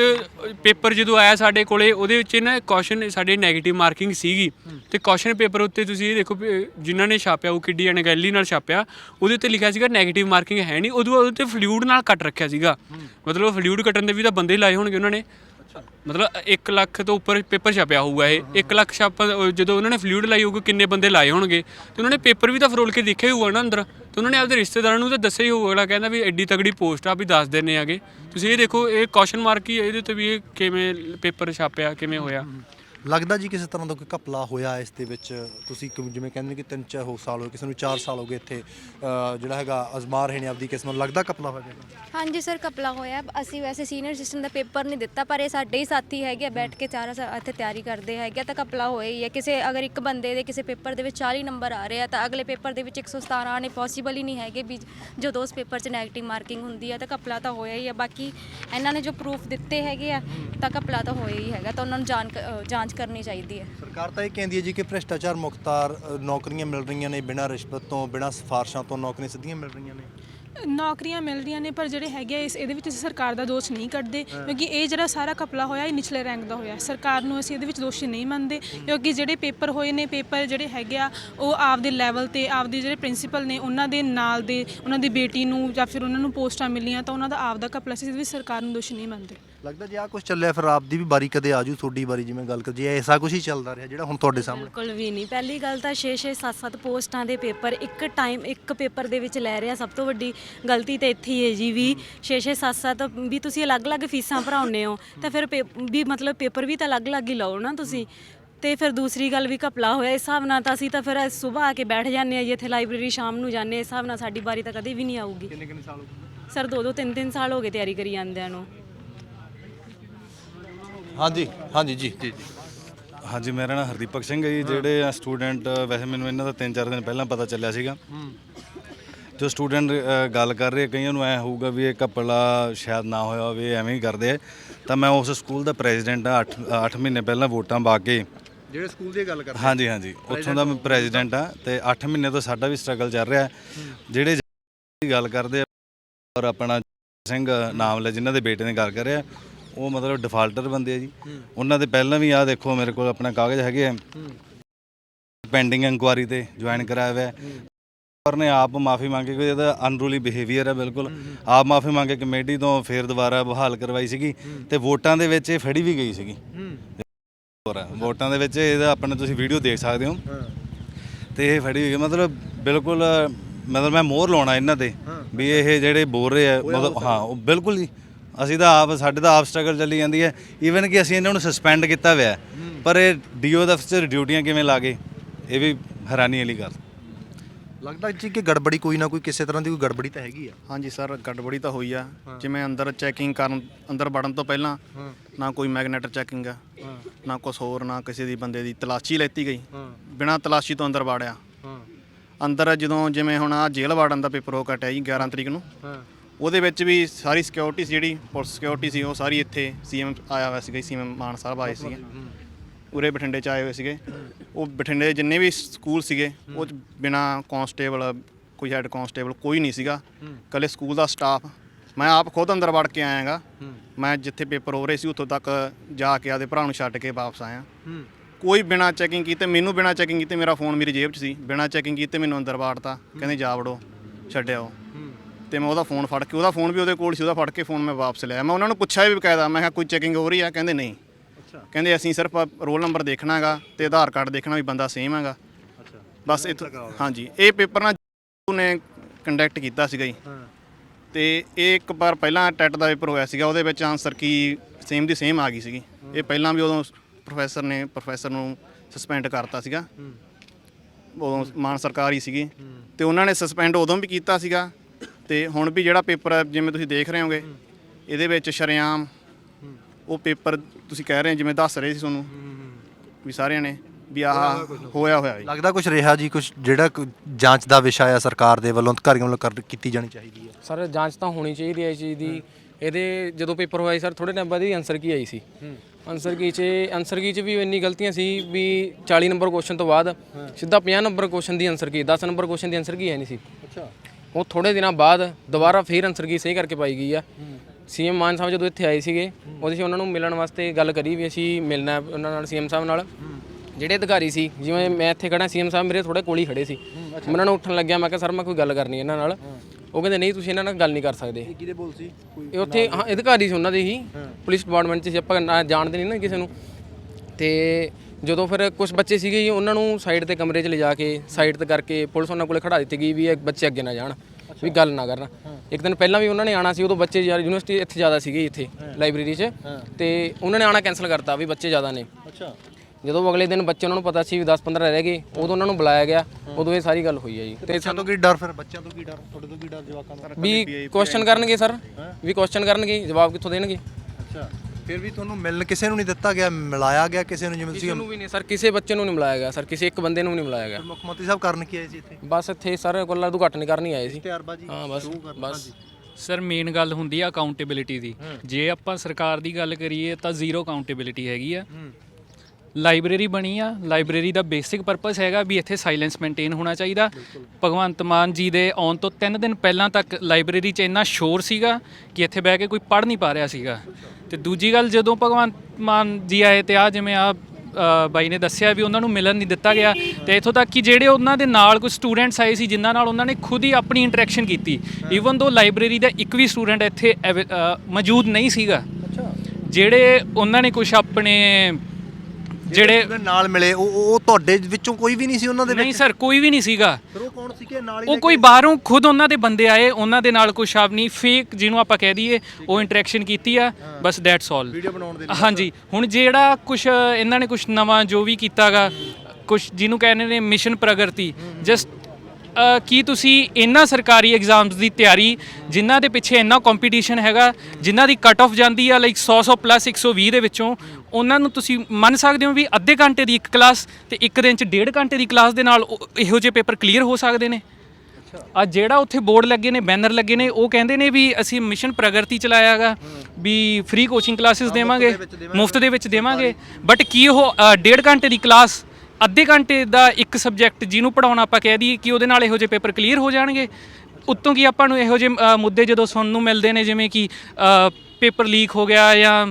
ਪੇਪਰ ਜਦੋਂ ਆਇਆ ਸਾਡੇ ਕੋਲੇ, ਉਹਦੇ ਵਿੱਚ ਨਾ ਕੁਐਸਚਨ ਸਾਡੇ ਨੈਗੇਟਿਵ ਮਾਰਕਿੰਗ ਸੀਗੀ। ਤੇ ਕੁਐਸਚਨ ਪੇਪਰ ਉੱਤੇ ਤੁਸੀਂ ਇਹ ਦੇਖੋ ਵੀ ਜਿਨ੍ਹਾਂ ਨੇ ਛਾਪਿਆ, ਉਹ ਕਿੱਡੀ ਅਣਗਹਿਲੀ ਨਾਲ ਛਾਪਿਆ, ਉਹਦੇ ਉੱਤੇ ਲਿਖਿਆ ਸੀਗਾ 네ਗੇਟਿਵ ਮਾਰਕਿੰਗ ਹੈ ਨਹੀਂ, ਉਦੋਂ ਉਹਦੇ ਤੇ ਫਲੂਇਡ ਨਾਲ ਕੱਟ ਰੱਖਿਆ ਸੀਗਾ। ਮਤਲਬ ਫਲੂਇਡ ਕੱਟਣ ਦੇ ਵੀ ਤਾਂ ਬੰਦੇ ਹੀ ਲਾਏ ਹੋਣਗੇ ਉਹਨਾਂ ਨੇ। ਮਤਲਬ 1 ਲੱਖ ਤੋਂ ਉੱਪਰ ਪੇਪਰ ਛਾਪਿਆ ਹੋਊਗਾ ਇਹ। 1 ਲੱਖ ਛਾਪ ਜਦੋਂ ਉਹਨਾਂ ਨੇ ਫਲੂਇਡ ਲਾਈ ਹੋਊਗੀ, ਕਿੰਨੇ ਬੰਦੇ ਲਾਏ ਹੋਣਗੇ। ਤੇ ਉਹਨਾਂ ਨੇ ਪੇਪਰ ਵੀ ਤਾਂ ਫਰੋਲ ਕੇ ਦੇਖਿਆ ਹੀ ਹੋਊਗਾ ਨਾ ਅੰਦਰ। ਤੇ ਉਹਨਾਂ ਨੇ ਆਪਦੇ ਰਿਸ਼ਤੇਦਾਰਾਂ ਨੂੰ ਤਾਂ ਦੱਸਿਆ ਹੀ ਹੋਊਗਾ ਕਹਿੰਦਾ ਵੀ ਐਡੀ ਤਗੜੀ ਪੋਸਟ ਆ ਵੀ ਦੱਸ ਦਿੰਨੇ ਆਗੇ ਤੁਸੀਂ ਇਹ ਦੇਖੋ, ਇਹ ਕੁਐਸਚਨ ਮਾਰਕ ਹੀ ਇਹਦੇ ਤੇ ਵੀ ਇਹ ਕਿਵੇਂ ਪੇਪਰ ਛਾਪਿਆ, ਕਿਵੇਂ ਹੋਇਆ। ਲੱਗਦਾ ਜੀ ਕਿਸੇ ਤਰ੍ਹਾਂ ਦਾ ਕੋਈ ਘਪਲਾ ਹੋਇਆ ਇਸ ਦੇ ਵਿੱਚ? ਤੁਸੀਂ ਕਿ- ਜਿਵੇਂ ਕਹਿੰਦੇ ਕਿ ਤਿੰਨ ਚਾਰ ਹੋ ਸਾਲ ਹੋਏ ਕਿਸੇ ਨੂੰ 4 ਸਾਲ ਹੋ ਗਏ ਇੱਥੇ ਅ, ਜਿਹੜਾ ਹੈਗਾ ਅਜ਼ਮਾ ਰਹੇ ਨੇ ਆਪਦੀ ਕਿਸਮਤ ਲੱਗਦਾ ਘਪਲਾ ਹੋਇਆ ਹਾਂਜੀ ਸਰ ਕਪਲਾ ਹੋਇਆ। ਅਸੀਂ ਵੈਸੇ ਸੀਨੀਅਰ ਸਿਸਟਮ ਦਾ ਪੇਪਰ ਨਹੀਂ ਦਿੱਤਾ ਪਰ ਇਹ ਸਾਡੇ ਹੀ ਸਾਥੀ ਹੈਗੇ ਆ, ਬੈਠ ਕੇ ਚਾਰਾ ਸਾ- ਇੱਥੇ ਤਿਆਰੀ ਕਰਦੇ ਹੈਗੇ ਆ, ਤਾਂ ਕਪਲਾ ਹੋਇਆ ਹੀ ਹੈ ਕਿਸੇ ਅਗਰ ਇੱਕ ਬੰਦੇ ਦੇ ਕਿਸੇ ਪੇਪਰ ਦੇ ਵਿੱਚ 40 ਨੰਬਰ ਆ ਰਹੇ ਆ ਤਾਂ ਅਗਲੇ ਪੇਪਰ ਦੇ ਵਿੱਚ 117 ਆਣੇ ਪੋਸੀਬਲ ਹੀ ਨਹੀਂ ਹੈਗੇ ਵੀ ਜਦੋਂ ਉਸ ਪੇਪਰ 'ਚ ਨੈਗੇਟਿਵ ਮਾਰਕਿੰਗ ਹੁੰਦੀ ਆ ਤਾਂ ਕਪਲਾ ਤਾਂ ਹੋਇਆ ਹੀ ਹੈ ਬਾਕੀ ਇਹਨਾਂ ਨੇ ਜੋ ਪ੍ਰੂਫ ਦਿੱਤੇ ਹੈਗੇ ਆ ਤਾਂ ਕਪਲਾ ਤਾਂ ਹੋਇਆ ਹੀ ਹੈਗਾ ਤਾਂ ਉਹਨਾਂ ਨੂੰ ਜਾਣ ਅ, ਜਾਂਚ ਕਰਨੀ ਚਾਹੀਦੀ ਹੈ। ਸਰਕਾਰ ਤਾਂ ਇਹ ਕਹਿੰਦੀ ਹੈ ਜੀ ਕਿ ਭ੍ਰਿਸ਼ਟਾਚਾਰ ਮੁਖਤਾਰ ਅ, ਨੌਕਰੀਆਂ ਮਿਲ ਰਹੀਆਂ ਨੇ ਬਿਨਾਂ ਰਿਸ਼ਵਤ ਤੋਂ ਬਿਨਾਂ ਸਿਫਾਰਸ਼ਾਂ ਤੋਂ ਨੌਕਰੀਆਂ ਸਿੱਧੀਆਂ ਮਿਲ ਰਹੀਆਂ ਨੇ। ਨੌਕਰੀਆਂ ਮਿਲ ਰਹੀਆਂ ਨੇ ਪਰ ਜਿਹੜੇ ਹੈਗੇ ਆ ਇਸ ਇਹਦੇ ਵਿੱਚ ਅਸੀਂ ਸਰਕਾਰ ਦਾ ਦੋਸ਼ ਨਹੀਂ ਕੱਢਦੇ। ਕਿਉਂਕਿ ਇਹ ਜਿਹੜਾ ਸਾਰਾ ਕਪਲਾ ਹੋਇਆ ਇਹ ਨਿਚਲੇ ਰੈਂਕ ਦਾ ਹੋਇਆ। ਸਰਕਾਰ ਨੂੰ ਅਸੀਂ ਇਹਦੇ ਵਿੱਚ ਦੋਸ਼ੀ ਨਹੀਂ ਮੰਨਦੇ। ਕਿਉਂਕਿ ਜਿਹੜੇ ਪੇਪਰ ਹੋਏ ਨੇ ਪੇਪਰ ਜਿਹੜੇ ਹੈਗੇ ਆ ਉਹ ਆਪਦੇ ਲੈਵਲ ਤੇ ਆਪਦੇ ਜਿਹੜੇ ਪ੍ਰਿੰਸੀਪਲ ਨੇ ਉਹਨਾਂ ਦੇ ਨਾਲ ਦੇ ਉਹਨਾਂ ਦੀ ਬੇਟੀ ਨੂੰ ਜਾਂ ਫਿਰ ਉਹਨਾਂ ਨੂੰ ਪੋਸਟਾਂ ਮਿਲੀਆਂ ਤਾਂ ਉਹਨਾਂ ਦਾ ਆਪਦਾ ਕਪਲਾ ਸੀ ਇਹਦੇ ਵਿੱਚ ਸਰਕਾਰ ਨੂੰ ਦੋਸ਼ੀ ਨਹੀਂ ਮੰਨਦੇ। ਲੱਗਦਾ ਜੇ ਆ ਕੁਝ ਚੱਲਿਆ ਫਿਰ ਆਪਦੀ ਵੀ ਬਾਰੀ ਕਦੇ ਆਜੂ ਤੁਹਾਡੀ ਬਾਰੀ ਜਿਵੇਂ ਗੱਲ ਕਰ ਜੇ ਐਸਾ ਕੁਝ ਹੀ ਚੱਲਦਾ ਰਿਹਾ ਜਿਹੜਾ ਹੁਣ ਤੁਹਾਡੇ ਸਾਹਮਣੇ। ਬਿਲਕੁਲ ਵੀ ਨਹੀਂ। ਪਹਿਲੀ ਗੱਲ ਤਾਂ 6 6 7 7 ਪੋਸਟਾਂ ਦੇ ਪੇਪਰ ਇੱਕ ਟਾਈਮ ਇੱਕ ਪੇਪਰ ਦੇ ਵਿੱਚ ਲੈ ਰਿਹਾ ਸਭ ਤੋਂ ਵੱਡੀ। ਗਲਤੀ ਤਾਂ ਇੱਥੇ ਹੀ ਹੈ ਜੀ ਵੀ 6 6 7 7 ਵੀ ਤੁਸੀਂ ਅਲੱਗ-ਅਲੱਗ ਫੀਸਾਂ ਭਰਾਉਂਦੇ ਹੋ ਤਾਂ ਫਿਰ ਪੇ- ਵੀ ਮਤਲਬ ਪੇਪਰ ਵੀ ਤਾਂ ਅਲੱਗ-ਅਲੱਗ ਹੀ ਲਓ ਨਾ ਤੁਸੀਂ ਤੇ ਫਿਰ ਦੂਸਰੀ ਗੱਲ ਵੀ ਘਪਲਾ ਹੋਇਆ ਇਸ ਹਿਸਾਬ ਨਾਲ ਤਾਂ ਅਸੀਂ ਤਾਂ ਫਿਰ ਸਵੇਰ ਆ ਕੇ ਬੈਠ ਜਾਂਦੇ ਆ ਜੀ ਇੱਥੇ ਲਾਇਬ੍ਰੇਰੀ ਸ਼ਾਮ ਨੂੰ ਜਾਂਦੇ ਹਾਂ। ਇਸ ਹਿਸਾਬ ਨਾਲ ਸਾਡੀ ਵਾਰੀ ਤਾਂ ਕਦੇ ਵੀ ਨਹੀਂ ਆਊਗੀ। ਕਿੰਨੇ ਕਿੰਨੇ ਸਾਲ ਹੋ ਗਏ? ਸਰ ਦੋ ਦੋ ਤਿੰਨ ਤਿੰਨ ਸਾਲ ਹੋ ਗਏ ਤਿਆਰੀ ਕਰੀ ਜਾਂਦਿਆਂ ਨੂੰ। ਹਾਂਜੀ ਹਾਂਜੀ ਜੀ। ਜੀ ਜੀ। ਹਾਂਜੀ ਮੇਰਾ ਨਾਮ ਹਰਦੀਪਕ ਸਿੰਘ ਹੈ ਜੀ ਜਿਹੜੇ ਆ ਸਟੂਡੈਂਟ ਵੈਸੇ ਮੈਨੂੰ ਇਹਨਾਂ ਦਾ 3-4 ਦਿਨ ਪਹਿਲਾਂ ਪਤਾ ਚੱਲਿਆ ਸੀਗਾ। ਜੋ ਸਟੂਡੈਂਟ ਗੱਲ ਕਰ ਰਹੇ ਕਈਆਂ ਨੂੰ ਐ ਹੋਊਗਾ ਵੀ ਇਹ ਕਪੜਾ ਸ਼ਾਇਦ ਨਾ ਹੋਇਆ ਹੋਵੇ ਐਵੇਂ ਹੀ ਕਰਦੇ ਤਾਂ ਮੈਂ ਉਸ ਸਕੂਲ ਦਾ ਪ੍ਰੈਜ਼ੀਡੈਂਟ ਆ 8 8 ਮਹੀਨੇ ਪਹਿਲਾਂ ਵੋਟਾਂ ਪਾ ਕੇ ਜਿਹੜੇ ਸਕੂਲ ਦੀ ਗੱਲ ਕਰਦੇ ਹਾਂਜੀ ਹਾਂਜੀ ਉੱਥੋਂ ਦਾ ਮੈਂ ਪ੍ਰੈਜ਼ੀਡੈਂਟ ਆ ਤੇ 8 ਮਹੀਨੇ ਤੋਂ ਸਾਡਾ ਵੀ ਸਟਰਗਲ ਚੱਲ ਰਿਹਾ। ਜਿਹੜੇ ਗੱਲ ਕਰਦੇ ਆ ਔਰ ਆਪਣਾ ਸਿੰਘ ਨਾਮ ਲੈ ਜਿਨ੍ਹਾਂ ਦੇ ਬੇਟੇ ਨੇ ਗੱਲ ਕਰ ਰਿਹਾ ਉਹ ਮਤਲਬ ਡਿਫਾਲਟਰ ਬੰਦੇ ਆ ਜੀ। ਉਹਨਾਂ ਦੇ ਪਹਿਲਾਂ ਵੀ ਆ ਦੇਖੋ ਮੇਰੇ ਕੋਲ ਆਪਣਾ ਕਾਗਜ਼ ਹੈਗੇ ਆ। ਪੈਂਡਿੰਗ ਇਨਕੁਆਰੀ ਤੇ ਜੁਆਇਨ ਕਰਾਇਆ ਹੋਇਆ। ਹੈ ਔਰ ਨੇ ਆਪ ਮਾਫੀ ਮੰਗੀ ਕੋਈ ਇਹਦਾ ਅਨਰੂਲੀ ਬਿਹੇਵੀਅਰ ਹੈ ਬਿਲਕੁਲ। ਆਪ ਮਾਫੀ ਮੰਗੇ ਕਮੇਟੀ ਤੋਂ ਫੇਰ ਦੁਬਾਰਾ ਬਹਾਲ ਕਰਵਾਈ ਸੀਗੀ ਤੇ ਵੋਟਾਂ ਦੇ ਵਿੱਚ ਇਹ ਫੜੀ ਵੀ ਗਈ ਸੀਗੀ। ਹੈ, ਵੋਟਾਂ ਦੇ ਵਿੱਚ ਇਹਦਾ ਆਪਣੇ ਤੁਸੀਂ ਵੀਡੀਓ ਦੇਖ ਸਕਦੇ ਹੋ। ਤੇ ਇਹ ਫੜੀ ਹੋਈ ਹੈ ਮਤਲਬ ਬਿਲਕੁਲ ਮਤਲਬ ਮੈਂ ਮੋਹਰ ਲਾਉਣਾ ਇਹਨਾਂ ਤੇ ਵੀ ਇਹ ਜਿਹੜੇ ਬੋਲ ਰਹੇ ਆ ਮਤਲਬ ਹਾਂ ਉਹ ਬਿਲਕੁਲ ਜੀ। ਅਸੀਂ ਤਾਂ ਆਪ ਸਾਡੇ ਤਾਂ ਆਪ ਸਟਰਗਲ ਚੱਲੀ ਜਾਂਦੀ ਹੈ। ਈਵਨ ਕਿ ਅਸੀਂ ਇਹਨਾਂ ਨੂੰ ਸਸਪੈਂਡ ਕੀਤਾ ਹੋਇਆ ਹੈ। ਪਰ ਇਹ ਡੀਓ ਦਫ਼ਤਰ ਡਿਊਟੀਆਂ ਕਿਵੇਂ ਲਾ ਗਏ ਇਹ ਵੀ ਹੈਰਾਨੀ ਵਾਲੀ ਗੱਲ। ਲੱਗਦਾ ਜੀ ਕਿ ਗੜਬੜੀ ਕੋਈ ਨਾ ਕੋਈ ਕਿਸੇ ਤਰ੍ਹਾਂ ਦੀ ਕੋਈ ਗੜਬੜੀ ਤਾਂ ਹੈਗੀ ਆ। ਹਾਂਜੀ ਸਰ ਗੜਬੜੀ ਤਾਂ ਹੋਈ ਆ। ਜਿਵੇਂ ਅੰਦਰ ਚੈਕਿੰਗ ਕਰਨ ਅੰਦਰ ਵੜਨ ਤੋਂ ਪਹਿਲਾਂ ਨਾ ਕੋਈ ਮੈਗਨੇਟਰ ਚੈਕਿੰਗ ਆ ਨਾ ਕੁਛ ਹੋਰ ਨਾ ਕਿਸੇ ਦੀ ਬੰਦੇ ਦੀ ਤਲਾਸ਼ੀ ਲੈਤੀ ਗਈ। ਬਿਨਾਂ ਤਲਾਸ਼ੀ ਤੋਂ ਅੰਦਰ ਵਾੜਿਆ। ਅੰਦਰ ਜਦੋਂ ਜਿਵੇਂ ਹੁਣ ਆ ਜੇਲ੍ਹ ਵਾੜਨ ਦਾ ਪੇਪਰ ਹੋ ਕਟਿਆ ਜੀ 11 ਤਰੀਕ ਨੂੰ। ਉਹਦੇ ਵਿੱਚ ਵੀ ਸਾਰੀ ਸਿਕਿਉਰਿਟੀ ਜਿਹੜੀ ਪੁਲਿਸ ਸਿਕਿਉਰਿਟੀ ਸੀ ਉਹ ਸਾਰੀ ਇੱਥੇ ਸੀਐਮ ਆਇਆ ਹੋਇਆ ਸੀਗਾ ਸੀਐਮ ਮਾਨ ਸਾਹਿਬ ਆਏ ਸੀਗੇ। ਉਰੇ ਬਠਿੰਡੇ ਚ ਆਏ ਹੋਏ ਸੀਗੇ। ਉਹ ਬਠਿੰਡੇ ਦੇ ਜਿੰਨੇ ਵੀ ਸਕੂਲ ਸੀਗੇ, ਉਹ ਚ ਬਿਨਾ ਕਾਂਸਟੇਬਲ ਕੋਈ ਹੈੱਡ ਕਾਂਸਟੇਬਲ ਕੋਈ ਨਹੀਂ ਸੀਗਾ। ਕੱਲੇ ਸਕੂਲ ਦਾ ਸਟਾਫ ਮੈਂ ਆਪ ਖੁਦ ਅੰਦਰ ਵੜ ਕੇ ਆਇਆਗਾ ਮੈਂ ਜਿੱਥੇ ਪੇਪਰ ਹੋ ਰਹੇ ਸੀ, ਉੱਥੋਂ ਤੱਕ ਜਾ ਕੇ ਆਦੇ ਭਰਾ ਨੂੰ ਛੱਡ ਕੇ ਵਾਪਸ ਆਇਆ। ਕੋਈ ਬਿਨਾ ਚੈਕਿੰਗ ਕੀਤੇ, ਮੈਨੂੰ ਬਿਨਾ ਚੈਕਿੰਗ ਕੀਤੇ ਮੇਰਾ ਫੋਨ ਮੇਰੀ ਜੇਬ 'ਚ ਸੀ। ਬਿਨਾ ਚੈਕਿੰਗ ਕੀਤੇ ਮੈਨੂੰ ਅੰਦਰ ਵਾੜਤਾ। ਕਹਿੰਦੇ, ਜਾ ਵੜੋ ਛੱਡਿਆ ਉਹ ਤੇ ਮੈਂ ਉਹਦਾ ਫੋਨ ਫੜ ਕੇ, ਉਹਦਾ ਫੋਨ ਵੀ ਉਹਦੇ ਕੋਲ ਸੀ, ਉਹਦਾ ਫੜ ਕੇ ਫੋਨ ਮੈਂ ਵਾਪਸ ਲਿਆ। ਮੈਂ ਉਹਨਾਂ ਨੂੰ ਪੁੱਛਿਆ ਵੀ ਬਕਾਇਦਾ, ਮੈਂ ਕਿਹਾ, ਕੋਈ ਚੈਕਿੰਗ ਹੋ ਰਹੀ ਆ? ਕਹਿੰਦੇ, ਨਹੀਂ। ਕਹਿੰਦੇ ਅਸੀਂ ਸਿਰਫ ਰੋਲ ਨੰਬਰ ਦੇਖਣਾ ਹੈਗਾ ਤੇ ਆਧਾਰ ਕਾਰਡ ਦੇਖਣਾ ਵੀ ਬੰਦਾ ਸੇਮ ਹੈਗਾ। ਬਸ ਇੱਥੋਂ ਹਾਂਜੀ ਇਹ ਪੇਪਰ ਨਾ ਨੇ ਕੰਡਕਟ ਕੀਤਾ ਸੀਗਾ ਜੀ। ਤੇ ਇਹ ਇੱਕ ਵਾਰ ਪਹਿਲਾਂ ਟੈਟ ਦਾ ਪੇਪਰ ਹੋਇਆ ਸੀਗਾ ਉਹਦੇ ਵਿੱਚ ਆਨਸਰ ਕੀ ਸੇਮ ਦੀ ਸੇਮ ਆ ਗਈ ਸੀਗੀ। ਇਹ ਪਹਿਲਾਂ ਵੀ ਉਦੋਂ ਪ੍ਰੋਫੈਸਰ ਨੇ ਪ੍ਰੋਫੈਸਰ ਨੂੰ ਸਸਪੈਂਡ ਕਰਤਾ ਸੀਗਾ। ਉਦੋਂ ਮਾਨ ਸਰਕਾਰ ਹੀ ਸੀਗੀ। ਤੇ ਉਹਨਾਂ ਨੇ ਸਸਪੈਂਡ ਉਦੋਂ ਵੀ ਕੀਤਾ ਸੀਗਾ। ਤੇ ਹੁਣ ਵੀ ਜਿਹੜਾ ਪੇਪਰ ਜਿਵੇਂ ਤੁਸੀਂ ਦੇਖ ਰਹੇ ਹੋਗੇ ਇਹਦੇ ਵਿੱਚ ਸ਼ਰੇਆਮ ਉਹ ਪੇਪਰ ਤੁਸੀਂ ਕਹਿ ਰਹੇ ਜਿਵੇਂ ਦੱਸ ਰਹੇ ਸੀ ਤੁਹਾਨੂੰ ਵੀ ਸਾਰਿਆਂ ਨੇ ਵੀ ਆਹ ਹੋਇਆ ਹੋਇਆ ਜੀ। ਲੱਗਦਾ ਕੁਝ ਰਿਹਾ ਜੀ ਕੁਝ ਜਿਹੜਾ ਜਾਂਚ ਦਾ ਵਿਸ਼ਾ ਆ ਸਰਕਾਰ ਦੇ ਵੱਲੋਂ ਅਧਿਕਾਰੀਆਂ ਵੱਲੋਂ ਕਰ- ਕੀਤੀ ਜਾਣੀ ਚਾਹੀਦੀ ਹੈ ਸਰ ਜਾਂਚ ਤਾਂ ਹੋਣੀ ਚਾਹੀਦੀ ਹੈ ਇਸ ਚੀਜ਼ ਦੀ। ਇਹਦੇ ਜਦੋਂ ਪੇਪਰ ਹੋਇਆ ਸੀ ਸਰ ਥੋੜੇ ਟਾਈਮ ਬਾਅਦ ਹੀ ਆਨਸਰ ਕੀ ਆਈ ਸੀ। ਆਨਸਰ ਕੀ 'ਚ ਆਨਸਰ ਕੀ 'ਚ ਵੀ ਇੰਨੀ ਗਲਤੀਆਂ ਸੀ ਵੀ 40 ਨੰਬਰ ਕੁਐਸਚਨ ਤੋਂ ਬਾਅਦ ਸਿੱਧਾ 50 ਨੰਬਰ ਕੁਐਸਚਨ ਦੀ ਆਨਸਰ ਕੀ 10 ਨੰਬਰ ਕੁਐਸਚਨ ਦੀ ਆਨਸਰ ਕੀ ਹੈ ਨਹੀਂ ਸੀ। ਅੱਛਾ। ਉਹ ਥੋੜੇ ਦਿਨਾਂ ਬਾਅਦ ਦੁਬਾਰਾ ਫੇਰ ਆਨਸਰ ਕੀ ਸਹੀ ਕਰਕੇ ਪਾਈ ਗਈ ਆ। ਸੀਐਮ ਮਾਨ ਸਾਹਿਬ ਜਦੋਂ ਇੱਥੇ ਆਏ ਸੀਗੇ ਉਹਦੇ 'ਚ ਉਹਨਾਂ ਨੂੰ ਮਿਲਣ ਵਾਸਤੇ ਗੱਲ ਕਰੀ ਵੀ ਅਸੀਂ ਮਿਲਣਾ ਹੈ ਉਹਨਾਂ ਨਾਲ ਸੀਐਮ ਸਾਹਿਬ ਨਾਲ। ਜਿਹੜੇ ਅਧਿਕਾਰੀ ਸੀ ਜਿਵੇਂ ਮੈਂ ਇੱਥੇ ਖੜਾ ਸੀਐਮ ਸਾਹਿਬ ਮੇਰੇ ਥੋੜੇ ਕੋਲ ਹੀ ਖੜੇ ਸੀ। ਮੈਂ ਉਹਨਾਂ ਨੂੰ ਉੱਠਣ ਲੱਗਿਆ ਮੈਂ ਕਿਹਾ ਸਰ ਮੈਂ ਕੋਈ ਗੱਲ ਕਰਨੀ ਇਹਨਾਂ ਨਾਲ। ਉਹ ਕਹਿੰਦੇ ਨਹੀਂ ਤੁਸੀਂ ਇਹਨਾਂ ਨਾਲ ਗੱਲ ਨਹੀਂ ਕਰ ਸਕਦੇ। ਕਿਹਦੇ ਬੋਲ ਸੀ? ਇਹ ਉੱਥੇ ਹਾਂ ਅਧਿਕਾਰੀ ਸੀ ਉਹਨਾਂ ਦੇ ਹੀ। ਪੁਲਿਸ ਡਿਪਾਰਟਮੈਂਟ 'ਚ ਸੀ, ਆਪਾਂ ਨਾ ਜਾਣਦੇ ਨਹੀਂ ਨਾ ਕਿਸੇ ਨੂੰ। ਤੇ ਜਦੋਂ ਫਿਰ ਕੁਝ ਬੱਚੇ ਸੀਗੇ ਜੀ ਉਹਨਾਂ ਨੂੰ ਸਾਈਡ ਤੇ ਕਮਰੇ 'ਚ ਲਿਜਾ ਕੇ ਸਾਈਡ ਤੇ ਕਰਕੇ ਪੁਲਿਸ ਉਹਨਾਂ ਕੋਲੇ ਖੜਾ ਦਿੱਤੀ ਗਈ ਵੀ ਇਹ ਬੱਚੇ ਅੱਗੇ ਨਾ ਜਾਣ। ਵੀ ਗੱਲ ਨਾ ਕਰਨ। ਇੱਕ ਦਿਨ ਪਹਿਲਾਂ ਵੀ ਉਹਨਾਂ ਨੇ ਆਣਾ ਸੀ ਉਦੋਂ ਬੱਚੇ ਯਾਰ ਯੂਨੀਵਰਸਿਟੀ ਇੱਥੇ ਜ਼ਿਆਦਾ ਸੀਗੇ ਇੱਥੇ ਲਾਇਬ੍ਰੇਰੀ 'ਚ। ਤੇ ਉਹਨਾਂ ਨੇ ਆਣਾ ਕੈਨਸਲ ਕਰਤਾ ਵੀ ਬੱਚੇ ਜ਼ਿਆਦਾ ਨੇ। ਅੱਛਾ। ਜਦੋਂ ਅਗਲੇ ਦਿਨ ਬੱਚੇ ਉਹਨਾਂ ਨੂੰ ਪਤਾ ਸੀ ਵੀ 10-15 ਰਹਿ ਗਏ ਉਦੋਂ ਉਹਨਾਂ ਨੂੰ ਬੁਲਾਇਆ ਗਿਆ ਉਦੋਂ ਇਹ ਸਾਰੀ ਗੱਲ ਹੋਈ ਹੈ ਜੀ। ਤੇ ਤੋਂ ਕੀ ਡਰ ਫਿਰ? ਬੱਚਿਆਂ ਤੋਂ ਕੀ ਡਰ? ਤੁਹਾਡੇ ਤੋਂ ਕੀ ਡਰ? ਜਵਾਕਾਂ ਦਾ ਵੀ ਕੁਐਸਚਨ ਕਰਨਗੇ ਸਰ ਵੀ ਕੁਐਸਚਨ ਕਰਨਗੇ ਜਵਾਬ ਕਿੱਥੋਂ ਦੇਣਗੇ? ਅੱਛਾ। ਫਿਰ ਵੀ ਤੁਹਾਨੂੰ ਮਿਲਣ ਕਿਸੇ ਨੂੰ ਨਹੀਂ ਦਿੱਤਾ ਗਿਆ ਮਿਲਾਇਆ ਗਿਆ ਕਿਸੇ ਨੂੰ ਜਿਵੇਂ ਤੁਸੀਂ ਕਿਸੇ ਨੂੰ ਵੀ ਨਹੀਂ ਸਰ ਕਿਸੇ ਬੱਚੇ ਨੂੰ ਨਹੀਂ ਮਿਲਾਇਆ ਗਿਆ ਸਰ ਕਿਸੇ ਇੱਕ ਬੰਦੇ ਨੂੰ ਵੀ ਨਹੀਂ ਮਿਲਾਇਆ ਗਿਆ। ਮੁੱਖ ਮੰਤਰੀ ਸਾਹਿਬ ਕਰਨ ਕੀ ਆਏ ਸੀ ਇੱਥੇ? ਬਸ ਇੱਥੇ ਸਰ ਕੋਲ ਉਦਘਾਟਨ ਕਰਨ ਹੀ ਆਏ ਸੀ। ਤਿਆਰਬਾਜੀ ਹਾਂ ਬਸ ਬਸ। ਸਰ ਮੇਨ ਗੱਲ ਹੁੰਦੀ ਆ ਅਕਾਊਂਟੇਬਿਲਿਟੀ ਦੀ। ਜੇ ਆਪਾਂ ਸਰਕਾਰ ਦੀ ਗੱਲ ਕਰੀਏ ਤਾਂ ਜ਼ੀਰੋ ਅਕਾਊਂਟੇਬਿਲਿਟੀ ਹੈਗੀ ਆ। ਲਾਇਬ੍ਰੇਰੀ ਬਣੀ ਆ ਲਾਇਬ੍ਰੇਰੀ ਦਾ ਬੇਸਿਕ ਪਰਪਸ ਹੈਗਾ ਵੀ ਇੱਥੇ ਸਾਇਲੈਂਸ ਮੇਨਟੇਨ ਹੋਣਾ ਚਾਹੀਦਾ। ਭਗਵੰਤ ਮਾਨ ਜੀ ਦੇ ਆਉਣ ਤੋਂ 3 ਦਿਨ ਪਹਿਲਾਂ ਤੱਕ ਲਾਇਬ੍ਰੇਰੀ 'ਚ ਇੰਨਾ ਸ਼ੋਰ ਸੀਗਾ ਕਿ ਇੱਥੇ ਬਹਿ ਕੇ ਕੋਈ ਪੜ੍ਹ ਨਹੀਂ ਪਾ ਰਿਹਾ ਸੀਗਾ। ਤੇ ਦੂਜੀ ਗੱਲ ਜਦੋਂ ਭਗਵੰਤ ਮਾਨ ਜੀ ਆਏ ਤੇ ਆ ਜਿਵੇਂ ਆ ਬਾਈ ਨੇ ਦੱਸਿਆ ਵੀ ਉਹਨਾਂ ਨੂੰ ਮਿਲਣ ਨਹੀਂ ਦਿੱਤਾ ਗਿਆ ਤੇ ਇਥੋਂ ਤੱਕ ਕਿ ਜਿਹੜੇ ਉਹਨਾਂ ਦੇ ਨਾਲ ਕੁਝ ਸਟੂਡੈਂਟਸ ਆਏ ਸੀ ਜਿਨ੍ਹਾਂ ਨਾਲ ਉਹਨਾਂ ਨੇ ਖੁਦ ਹੀ ਆਪਣੀ ਇੰਟਰੈਕਸ਼ਨ ਕੀਤੀ ਈਵਨ ਦੋ ਲਾਇਬ੍ਰੇਰੀ ਦਾ ਇੱਕ ਵੀ ਸਟੂਡੈਂਟ ਇੱਥੇ ਮੌਜੂਦ ਨਹੀਂ ਸੀਗਾ। ਜਿਹੜੇ ਉਹਨਾਂ ਨੇ ਕੁਝ ਆਪਣੇ ਜਿਹੜੇ ਨਾਲ ਮਿਲੇ ਉਹ ਉਹ ਤੁਹਾਡੇ ਵਿੱਚੋਂ ਕੋਈ ਵੀ ਨਹੀਂ ਸੀ ਉਹਨਾਂ ਦੇ ਨਹੀਂ ਵਿੱਚ? ਸਰ ਕੋਈ ਵੀ ਨਹੀਂ ਸੀਗਾ। ਫਿਰ ਉਹ ਕੌਣ ਸੀਗੇ ਨਾਲ ਹੀ ਉਹ ਕੋਈ ਬਾਹਰੋਂ ਖੁਦ ਉਹਨਾਂ ਦੇ ਬੰਦੇ ਆਏ ਉਹਨਾਂ ਦੇ ਨਾਲ ਕੁਛ ਆਪਣੀ ਫੇਕ ਜਿਹਨੂੰ ਆਪਾਂ ਕਹਿ ਦਈਏ ਉਹ ਇੰਟਰੈਕਸ਼ਨ ਕੀਤੀ ਆ ਬਸ ਦੈਟਸ ਆਲ ਵੀਡੀਓ ਬਣਾਉਣ ਦੇ ਹਾਂਜੀ। ਹੁਣ ਜਿਹੜਾ ਕੁਛ ਇਹਨਾਂ ਨੇ ਕੁਛ ਨਵਾਂ ਜੋ ਵੀ ਕੀਤਾਗਾ ਕੁਛ ਜਿਹਨੂੰ ਕਹਿੰਦੇ ਨੇ ਮਿਸ਼ਨ ਪ੍ਰਗਤੀ ਜਸਟ ਕੀ ਤੁਸੀਂ ਇਹਨਾਂ ਸਰਕਾਰੀ ਐਗਜ਼ਾਮਸ ਦੀ ਤਿਆਰੀ ਜਿਨ੍ਹਾਂ ਦੇ ਪਿੱਛੇ ਇੰਨਾ ਕੰਪੀਟੀਸ਼ਨ ਹੈਗਾ ਜਿਨ੍ਹਾਂ ਦੀ ਕੱਟ ਆਫ ਜਾਂਦੀ ਆ ਲਾਈਕ 100 100 ਪਲੱਸ 120 ਦੇ ਵਿੱਚੋਂ ਉਹਨਾਂ ਨੂੰ ਤੁਸੀਂ ਮੰਨ ਸਕਦੇ ਹੋ ਵੀ ਅੱਧੇ ਘੰਟੇ ਦੀ ਇੱਕ ਕਲਾਸ ਤੇ ਇੱਕ ਦਿਨ ਚ ਡੇਢ ਘੰਟੇ ਦੀ ਕਲਾਸ ਦੇ ਨਾਲ ਉਹ- ਇਹੋ ਜਿਹੇ ਪੇਪਰ ਕਲੀਅਰ ਹੋ ਸਕਦੇ ਨੇ। ਆ ਜਿਹੜਾ ਉੱਥੇ ਬੋਰਡ ਲੱਗੇ ਨੇ ਬੈਨਰ ਲੱਗੇ ਨੇ ਉਹ ਕਹਿੰਦੇ ਨੇ ਵੀ ਅਸੀਂ ਮਿਸ਼ਨ ਪ੍ਰਗਤੀ ਚਲਾਇਆਗਾ ਵੀ ਫ੍ਰੀ ਕੋਚਿੰਗ ਕਲਾਸਿਸ ਦੇਵਾਂਗੇ ਮੁਫਤ ਦੇ ਵਿੱਚ ਦੇਵਾਂਗੇ। ਬਟ ਕੀ ਉਹ ਅ, ਡੇਢ ਘੰਟੇ ਦੀ ਕਲਾਸ ਅੱਧੇ ਘੰਟੇ ਦਾ ਇੱਕ ਸਬਜੈਕਟ ਜਿਹਨੂੰ ਪੜਾਉਣਾ ਆਪਾਂ ਕਹਿ ਦਈਏ ਕਿ ਉਹਦੇ ਨਾਲ ਇਹੋ ਜਿਹੇ ਪੇਪਰ ਕਲੀਅਰ ਹੋ ਜਾਣਗੇ। ਉੱਤੋਂ ਕੀ ਆਪਾਂ ਨੂੰ ਇਹੋ ਜਿਹੇ ਅ, ਮੁੱਦੇ ਜਦੋਂ ਸੁਣਨ ਨੂੰ ਮਿਲਦੇ ਨੇ ਜਿਵੇਂ ਕਿ ਪੇਪਰ ਲੀਕ ਹੋ ਗਿਆ ਜਾਂ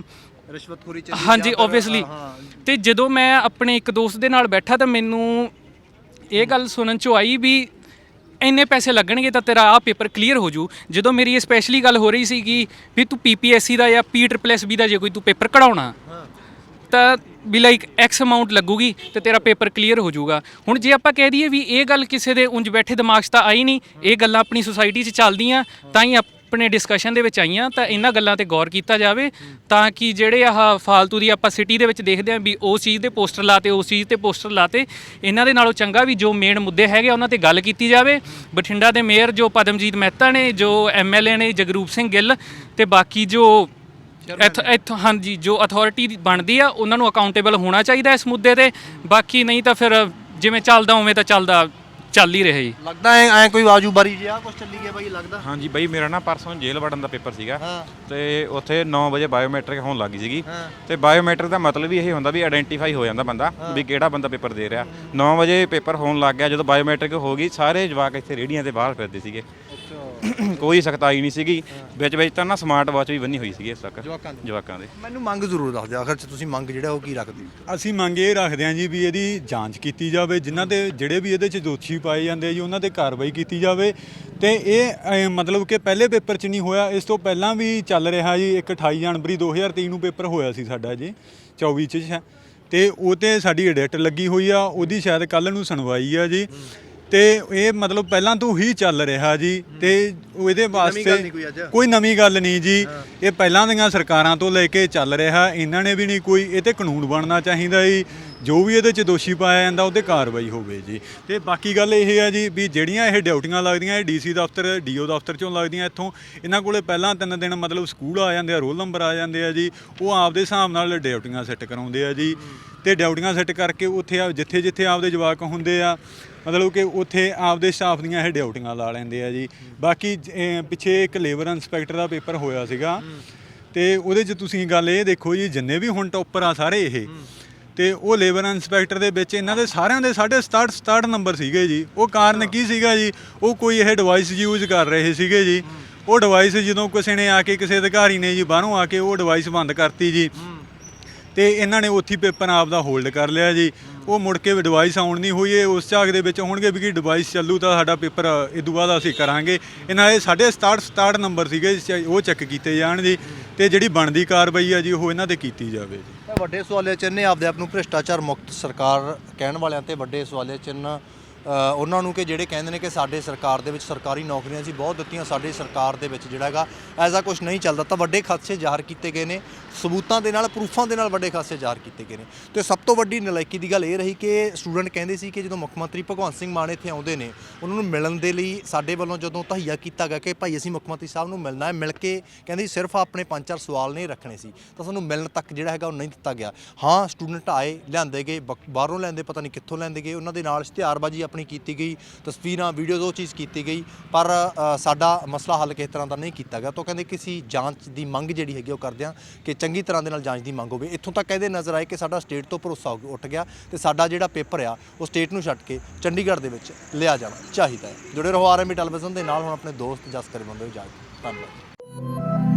ਰਿਸ਼ਵਤਖੋਰੀ ਚੱਲੀ ਹਾਂਜੀ ਓਬਵੀਅਸਲੀ ਤੇ ਜਦੋਂ ਮੈਂ ਆਪਣੇ ਇੱਕ ਦੋਸਤ ਦੇ ਨਾਲ ਬੈਠਾ ਤਾਂ ਮੈਨੂੰ ਇਹ ਗੱਲ ਸੁਣਨ ਚ ਆਈ ਵੀ ਇੰਨੇ ਪੈਸੇ ਲੱਗਣਗੇ ਤਾਂ ਤੇਰਾ ਆ ਪੇਪਰ ਕਲੀਅਰ ਹੋ ਜੂ। ਜਦੋਂ ਮੇਰੀ ਇਹ ਸਪੈਸ਼ਲੀ ਗੱਲ ਹੋ ਰਹੀ ਸੀ ਕਿ ਵੀ ਤੂੰ ਪੀਪੀਐਸਸੀ ਦਾ ਜਾਂ ਪੀ ਟ੍ਰਿਪਲ ਐਸ ਬੀ ਦਾ ਜੇ ਕੋਈ ਤੂੰ ਪੇਪਰ ਕਢਾਉਣਾ ਤਾਂ ਵੀ ਲਾਈਕ ਐਕਸ ਅਮਾਉਂਟ ਲੱਗੂਗੀ ਤੇ ਤੇਰਾ ਪੇਪਰ ਕਲੀਅਰ ਹੋ ਜਾਊਗਾ ਹੁਣ ਜੇ ਆਪਾਂ ਕਹਿ ਦਈਏ ਵੀ ਇਹ ਗੱਲ ਕਿਸੇ ਦੇ ਉਂਝ ਬੈਠੇ ਦਿਮਾਗ 'ਚ ਤਾਂ ਆਈ ਨਹੀਂ ਇਹ ਗੱਲਾਂ ਆਪਣੀ ਸੁਸਾਇਟੀ 'ਚ ਚੱਲਦੀਆਂ ਤਾਂ ਹੀ ਆਪਣੇ ਡਿਸਕਸ਼ਨ ਦੇ ਵਿੱਚ ਆਈਆਂ ਤਾਂ ਇਹਨਾਂ ਗੱਲਾਂ ਤੇ ਗੌਰ ਕੀਤਾ ਜਾਵੇ ਤਾਂ ਕਿ ਜਿਹੜੇ ਆਹ ਫਾਲਤੂ ਦੀ ਆਪਾਂ ਸਿਟੀ ਦੇ ਵਿੱਚ ਦੇਖਦੇ ਆਂ ਵੀ ਉਸ ਚੀਜ਼ ਦੇ ਪੋਸਟਰ ਲਾਤੇ ਉਸ ਚੀਜ਼ ਤੇ ਪੋਸਟਰ ਲਾਤੇ ਇਹਨਾਂ ਦੇ ਨਾਲੋਂ ਚੰਗਾ ਵੀ ਜੋ ਮੇਨ ਮੁੱਦੇ ਹੈਗੇ ਉਹਨਾਂ ਤੇ ਗੱਲ ਕੀਤੀ ਜਾਵੇ। ਬਠਿੰਡਾ ਦੇ ਮੇਅਰ ਜੋ ਪਦਮਜੀਤ ਮਹਿਤਾ ਨੇ ਜੋ ਐਮਐਲਏ ਨੇ ਜਗਰੂਪ ਸਿੰਘ ਗਿੱਲ ਤੇ ਬਾਕੀ ਜੋ ਇੱਥੋਂ ਇੱਥੋਂ ਹਾਂਜੀ ਜੋ ਅਥਾਰਟੀ ਬਣਦੀ ਆ ਉਹਨਾਂ ਨੂੰ ਅਕਾਊਂਟੇਬਲ ਹੋਣਾ ਚਾਹੀਦਾ ਇਸ ਮੁੱਦੇ ਤੇ। ਬਾਕੀ ਨਹੀਂ ਤਾਂ ਫਿਰ ਜਿਵੇਂ ਚੱਲਦਾ ਉਵੇਂ ਤਾਂ ਚੱਲਦਾ। ਚੱਲ ਹੀ ਰਿਹਾ ਜੀ। ਲੱਗਦਾ ਐ ਐ ਕੋਈ ਆਜੂ ਬਾਰੀ ਜਿਹਾ ਕੁਝ ਚੱਲੀ ਗਿਆ ਬਾਈ ਲੱਗਦਾ? ਹਾਂਜੀ ਬਾਈ ਮੇਰਾ ਨਾ ਪਰਸੋਂ ਜੇਲ੍ਹ ਵੜਨ ਦਾ ਪੇਪਰ ਸੀਗਾ ਹਾਂ। ਤੇ ਉੱਥੇ 9 ਵਜੇ ਬਾਇਓਮੈਟ੍ਰਿਕ ਹੋਣ ਲੱਗੀ ਸੀਗੀ। ਹਾਂ। ਤੇ ਬਾਇਓਮੈਟ੍ਰਿਕ ਦਾ ਮਤਲਬ ਹੀ ਇਹ ਹੁੰਦਾ ਵੀ ਆਇਡੈਂਟੀਫਾਈ ਹੋ ਜਾਂਦਾ ਬੰਦਾ ਵੀ ਕਿਹੜਾ ਬੰਦਾ ਪੇਪਰ ਦੇ ਰਿਹਾ। 9 ਵਜੇ ਪੇਪਰ ਹੋਣ ਲੱਗ ਗਿਆ ਜਦੋਂ ਬਾਇਓਮੈਟ੍ਰਿਕ ਹੋ ਗਈ ਸਾਰੇ ਜਵਾਕ ਇੱਥੇ ਰੇੜੀਆਂ ਤੇ ਬਾਹਰ ਫਿਰਦੇ ਸੀਗੇ। ਕੋਈ ਸਖਤਾਈ ਨਹੀਂ ਸੀਗੀ। ਵਿੱਚ ਵਿੱਚ ਤਾਂ ਨਾ ਸਮਾਰਟ ਵਾਚ ਵੀ ਬੰਨੀ ਹੋਈ ਸੀਗੀ ਇਸ ਤੱਕ। ਜਵਾਕਾਂ ਦੀ? ਜਵਾਕਾਂ ਦੇ। ਮੈਨੂੰ ਮੰਗ ਜ਼ਰੂਰ ਦੱਸ ਦਿਓ ਆਖਰ ਚ ਤੁਸੀਂ ਮੰਗ ਜਿਹੜਾ ਉਹ ਕੀ ਰੱਖਦੇ ਹੋ? ਅਸੀਂ ਮੰਗ ਇਹ ਰੱਖਦੇ ਹਾਂ ਜੀ ਵੀ ਇਹਦੀ ਜਾਂਚ ਕੀਤੀ ਜਾਵੇ ਜਿਨ੍ਹਾਂ ਦੇ ਜਿਹੜੇ ਵੀ ਇਹਦੇ 'ਚ ਦੋਸ਼ੀ ਪਾਏ ਜਾਂਦੇ ਆ ਜੀ ਉਹਨਾਂ ਤੇ ਕਾਰਵਾਈ ਕੀਤੀ ਜਾਵੇ। ਤੇ ਇਹ ਅਹ, ਮਤਲਬ ਕਿ ਪਹਿਲੇ ਪੇਪਰ 'ਚ ਨਹੀਂ ਹੋਇਆ ਇਸ ਤੋਂ ਪਹਿਲਾਂ ਵੀ ਚੱਲ ਰਿਹਾ ਜੀ ਇੱਕ 28 ਜਨਵਰੀ 2023 ਨੂੰ ਪੇਪਰ ਹੋਇਆ ਸੀ ਸਾਡਾ ਜੀ 24 ਚ ਸ਼ਾ- ਤੇ ਉਹ ਤੇ ਸਾਡੀ ਐਡਿਟ ਲੱਗੀ ਹੋਈ ਆ ਉਹਦੀ ਸ਼ਾਇਦ ਕੱਲ ਨੂੰ ਸੁਣਵਾਈ ਆ ਜੀ। ਤੇ ਇਹ ਮਤਲਬ ਪਹਿਲਾਂ ਤੋਂ ਹੀ ਚੱਲ ਰਿਹਾ ਜੀ ਤੇ ਉਹ ਇਹਦੇ ਵਾਸਤੇ ਕੋਈ ਨਵੀਂ ਗੱਲ ਨਹੀਂ ਜੀ। ਇਹ ਪਹਿਲਾਂ ਦੀਆਂ ਸਰਕਾਰਾਂ ਤੋਂ ਲੈ ਕੇ ਚੱਲ ਰਿਹਾ ਇਹਨਾਂ ਨੇ ਵੀ ਨਹੀਂ ਕੋਈ ਇਹ ਤੇ ਕਾਨੂੰਨ ਬਣਨਾ ਚਾਹੀਦਾ ਜੀ। ਜੋ ਵੀ ਇਹਦੇ 'ਚ ਦੋਸ਼ੀ ਪਾਇਆ ਜਾਂਦਾ ਉਹ ਤੇ ਕਾਰਵਾਈ ਹੋਵੇ ਜੀ। ਤੇ ਬਾਕੀ ਗੱਲ ਇਹ ਹੈ ਜੀ ਵੀ ਜਿਹੜੀਆਂ ਇਹ ਡਿਊਟੀਆਂ ਲੱਗਦੀਆਂ ਇਹ ਡੀਸੀ ਦਫ਼ਤਰ ਡੀਓ ਦਫ਼ਤਰ ਚੋਂ ਲੱਗਦੀਆਂ ਇੱਥੋਂ ਇਹਨਾਂ ਕੋਲੇ ਪਹਿਲਾਂ ਤਿੰਨ ਦਿਨ ਮਤਲਬ ਸਕੂਲ ਆ ਜਾਂਦੇ ਆ ਰੋਲ ਨੰਬਰ ਆ ਜਾਂਦੇ ਆ ਜੀ। ਉਹ ਆਪਦੇ ਹਿਸਾਬ ਨਾਲ ਡਿਊਟੀਆਂ ਸੈੱਟ ਕਰਾਉਂਦੇ ਆ ਜੀ। ਤੇ ਡਿਊਟੀਆਂ ਸੈੱਟ ਕਰਕੇ ਉੱਥੇ ਜਿੱਥੇ ਜਿੱਥੇ ਆਪਦੇ ਜਵਾਕ ਹੁੰਦੇ ਆ ਮਤਲਬ ਕਿ ਉੱਥੇ ਆਪਦੇ ਸਟਾਫ ਦੀਆਂ ਇਹ ਡਿਊਟੀਆਂ ਲਾ ਲੈਂਦੇ ਆ ਜੀ। ਬਾਕੀ ਜ- ਪਿੱਛੇ ਇੱਕ ਲੇਬਰ ਇੰਸਪੈਕਟਰ ਦਾ ਪੇਪਰ ਹੋਇਆ ਸੀਗਾ। ਤੇ ਉਹਦੇ 'ਚ ਤੁਸੀਂ ਗੱਲ ਇਹ ਦੇਖੋ ਜੀ, ਜਿੰਨੇ ਵੀ ਹੁਣ ਟੌਪਰ ਆ ਸਾਰੇ ਇਹ। ਤੇ ਉਹ ਲੇਬਰ ਇੰਸਪੈਕਟਰ ਦੇ ਵਿੱਚ ਇਹਨਾਂ ਦੇ ਸਾਰਿਆਂ ਦੇ 67 67 ਨੰਬਰ ਸੀਗੇ ਜੀ। ਉਹ ਕਾਰਨ ਕੀ ਸੀਗਾ ਜੀ? ਉਹ ਕੋਈ ਇਹ ਡਿਵਾਈਸ ਯੂਜ਼ ਕਰ ਰਹੇ ਸੀਗੇ ਜੀ। ਉਹ ਡਿਵਾਈਸ ਜਦੋਂ ਕਿਸੇ ਨੇ ਆ ਕੇ ਕਿਸੇ ਅਧਿਕਾਰੀ ਨੇ ਜੀ ਬਾਹਰੋਂ ਆ ਕੇ ਉਹ ਡਿਵਾਈਸ ਬੰਦ ਕਰਤੀ ਜੀ। ਤੇ ਇਹਨਾਂ ਨੇ ਉੱਥੀ ਪੇਪਰ ਆਪ ਦਾ ਹੋਲਡ ਕਰ ਲਿਆ ਜੀ। ਉਹ ਮੁੜ ਕੇ ਡਿਵਾਈਸ ਆਉਣ ਨਹੀਂ ਹੋਈ, ਇਹ ਉਸ ਝਾਕ ਦੇ ਵਿੱਚ ਹੋਣਗੇ ਵੀ ਕਿ ਡਿਵਾਈਸ ਚੱਲੂ ਤਾਂ ਸਾਡਾ ਪੇਪਰ ਇਦੋਂ ਬਾਅਦ ਅਸੀਂ ਕਰਾਂਗੇ। ਇਹਨਾਂ ਦੇ ਸਾਡੇ 67 67 ਨੰਬਰ ਸੀਗੇ ਉਹ ਚੈੱਕ ਕੀਤੇ ਜਾਣ ਜੀ, ਤੇ ਜਿਹੜੀ ਬਣਦੀ ਕਾਰਵਾਈ ਆ ਜੀ, ਉਹ ਇਹਨਾਂ ਤੇ ਕੀਤੀ ਜਾਵੇ ਜੀ। ਵੱਡੇ ਸਵਾਲੇ ਚਿੰਨ੍ਹ ਆਪਦੇ ਆਪ ਨੂੰ ਭ੍ਰਿਸ਼ਟਾਚਾਰ ਮੁਕਤ ਸਰਕਾਰ ਕਹਿਣ ਵਾਲਿਆਂ ਤੇ ਵੱਡੇ ਸਵਾਲੇ ਚਿੰਨ੍ਹ ਉਹਨਾਂ ਨੂੰ ਕਿ ਜਿਹੜੇ ਕਹਿੰਦੇ ਨੇ ਕਿ ਸਾਡੇ ਸਰਕਾਰ ਦੇ ਵਿੱਚ ਸਰਕਾਰੀ ਨੌਕਰੀਆਂ ਸੀ ਬਹੁਤ ਦਿੱਤੀਆਂ, ਸਾਡੀ ਸਰਕਾਰ ਦੇ ਵਿੱਚ ਜਿਹੜਾ ਹੈਗਾ ਐਸਾ ਕੁਝ ਨਹੀਂ ਚੱਲਦਾ। ਤਾਂ ਵੱਡੇ ਖਦਸ਼ੇ ਜ਼ਾਹਰ ਕੀਤੇ ਗਏ ਨੇ, ਸਬੂਤਾਂ ਦੇ ਨਾਲ, ਪ੍ਰੂਫਾਂ ਦੇ ਨਾਲ ਵੱਡੇ ਖਦਸ਼ੇ ਜ਼ਾਹਰ ਕੀਤੇ ਗਏ ਨੇ। ਤੇ ਸਭ ਤੋਂ ਵੱਡੀ ਨਲਾਇਕੀ ਦੀ ਗੱਲ ਇਹ ਰਹੀ ਕਿ ਸਟੂਡੈਂਟ ਕਹਿੰਦੇ ਸੀ ਕਿ ਜਦੋਂ ਮੁੱਖ ਮੰਤਰੀ ਭਗਵੰਤ ਸਿੰਘ ਮਾਨ ਇੱਥੇ ਆਉਂਦੇ ਨੇ, ਉਹਨਾਂ ਨੂੰ ਮਿਲਣ ਦੇ ਲਈ ਸਾਡੇ ਵੱਲੋਂ ਜਦੋਂ ਤਹਈਆ ਕੀਤਾ ਗਿਆ ਕਿ ਭਾਈ ਅਸੀਂ ਮੁੱਖ ਮੰਤਰੀ ਸਾਹਿਬ ਨੂੰ ਮਿਲਣਾ ਹੈ, ਮਿਲ ਕੇ ਕਹਿੰਦੇ ਸਿਰਫ ਆਪਣੇ ਪੰਜ ਚਾਰ ਸਵਾਲ ਨਹੀਂ ਰੱਖਣੇ ਸੀ। ਤਾਂ ਸਾਨੂੰ ਮਿਲਣ ਤੱਕ ਜਿਹੜਾ ਹੈਗਾ ਉਹ ਨਹੀਂ ਦਿੱਤਾ ਗਿਆ। ਹਾਂ, ਸਟੂਡੈਂਟ ਆਏ, ਲਿਆਂਦੇ ਗਏ ਬਾਹਰੋਂ ਲੈਂਦੇ ਪਤਾ ਨਹੀਂ ਕਿੱਥੋਂ ਲੈਂਦੇ ਗਏ, ਉਹਨਾਂ ਦੇ ਨਾਲ ਇਸ਼ਤਿਹਾਰਬਾਜ਼ੀ ਆਪਣੀ ਕੀਤੀ ਗਈ ਤਸਵੀਰਾਂ ਵੀਡੀਓਜ਼ ਉਹ ਚੀਜ਼ ਕੀਤੀ ਗਈ, ਪਰ ਸਾਡਾ ਮਸਲਾ ਹੱਲ ਕਿਸ ਤਰ੍ਹਾਂ ਦਾ ਨਹੀਂ ਕੀਤਾ ਗਿਆ, ਤਾਂ ਕਹਿੰਦੇ ਕਿਸੇ ਜਾਂਚ ਦੀ ਮੰਗ ਜਿਹੜੀ ਹੈਗੀ ਉਹ ਕਰਦੇ ਆ ਕਿ ਚੰਗੀ ਤਰ੍ਹਾਂ ਦੇ ਨਾਲ ਜਾਂਚ ਦੀ ਮੰਗ ਹੋਵੇ। ਇੱਥੋਂ ਤੱਕ ਇਹਦੇ ਨਜ਼ਰ ਆਏ ਕਿ ਸਾਡਾ ਸਟੇਟ ਤੋਂ ਭਰੋਸਾ ਉੱਠ ਗਿਆ ਤੇ ਸਾਡਾ ਜਿਹੜਾ ਪੇਪਰ ਆ, ਉਹ ਸਟੇਟ ਨੂੰ ਛੱਡ ਕੇ ਚੰਡੀਗੜ੍ਹ ਦੇ ਵਿੱਚ ਲਿਆ ਜਾਣਾ ਚਾਹੀਦਾ ਹੈ। ਜੁੜੇ ਰਹੋ ਆਰਐਮਬੀ ਟੈਲੀਵਿਜ਼ਨ ਦੇ ਨਾਲ, ਹੁਣ ਆਪਣੇ ਦੋਸਤ ਜਸਕਰ ਬੰਦੇ ਇਜਾਜ਼ਤ ਧੰਨਵਾਦ।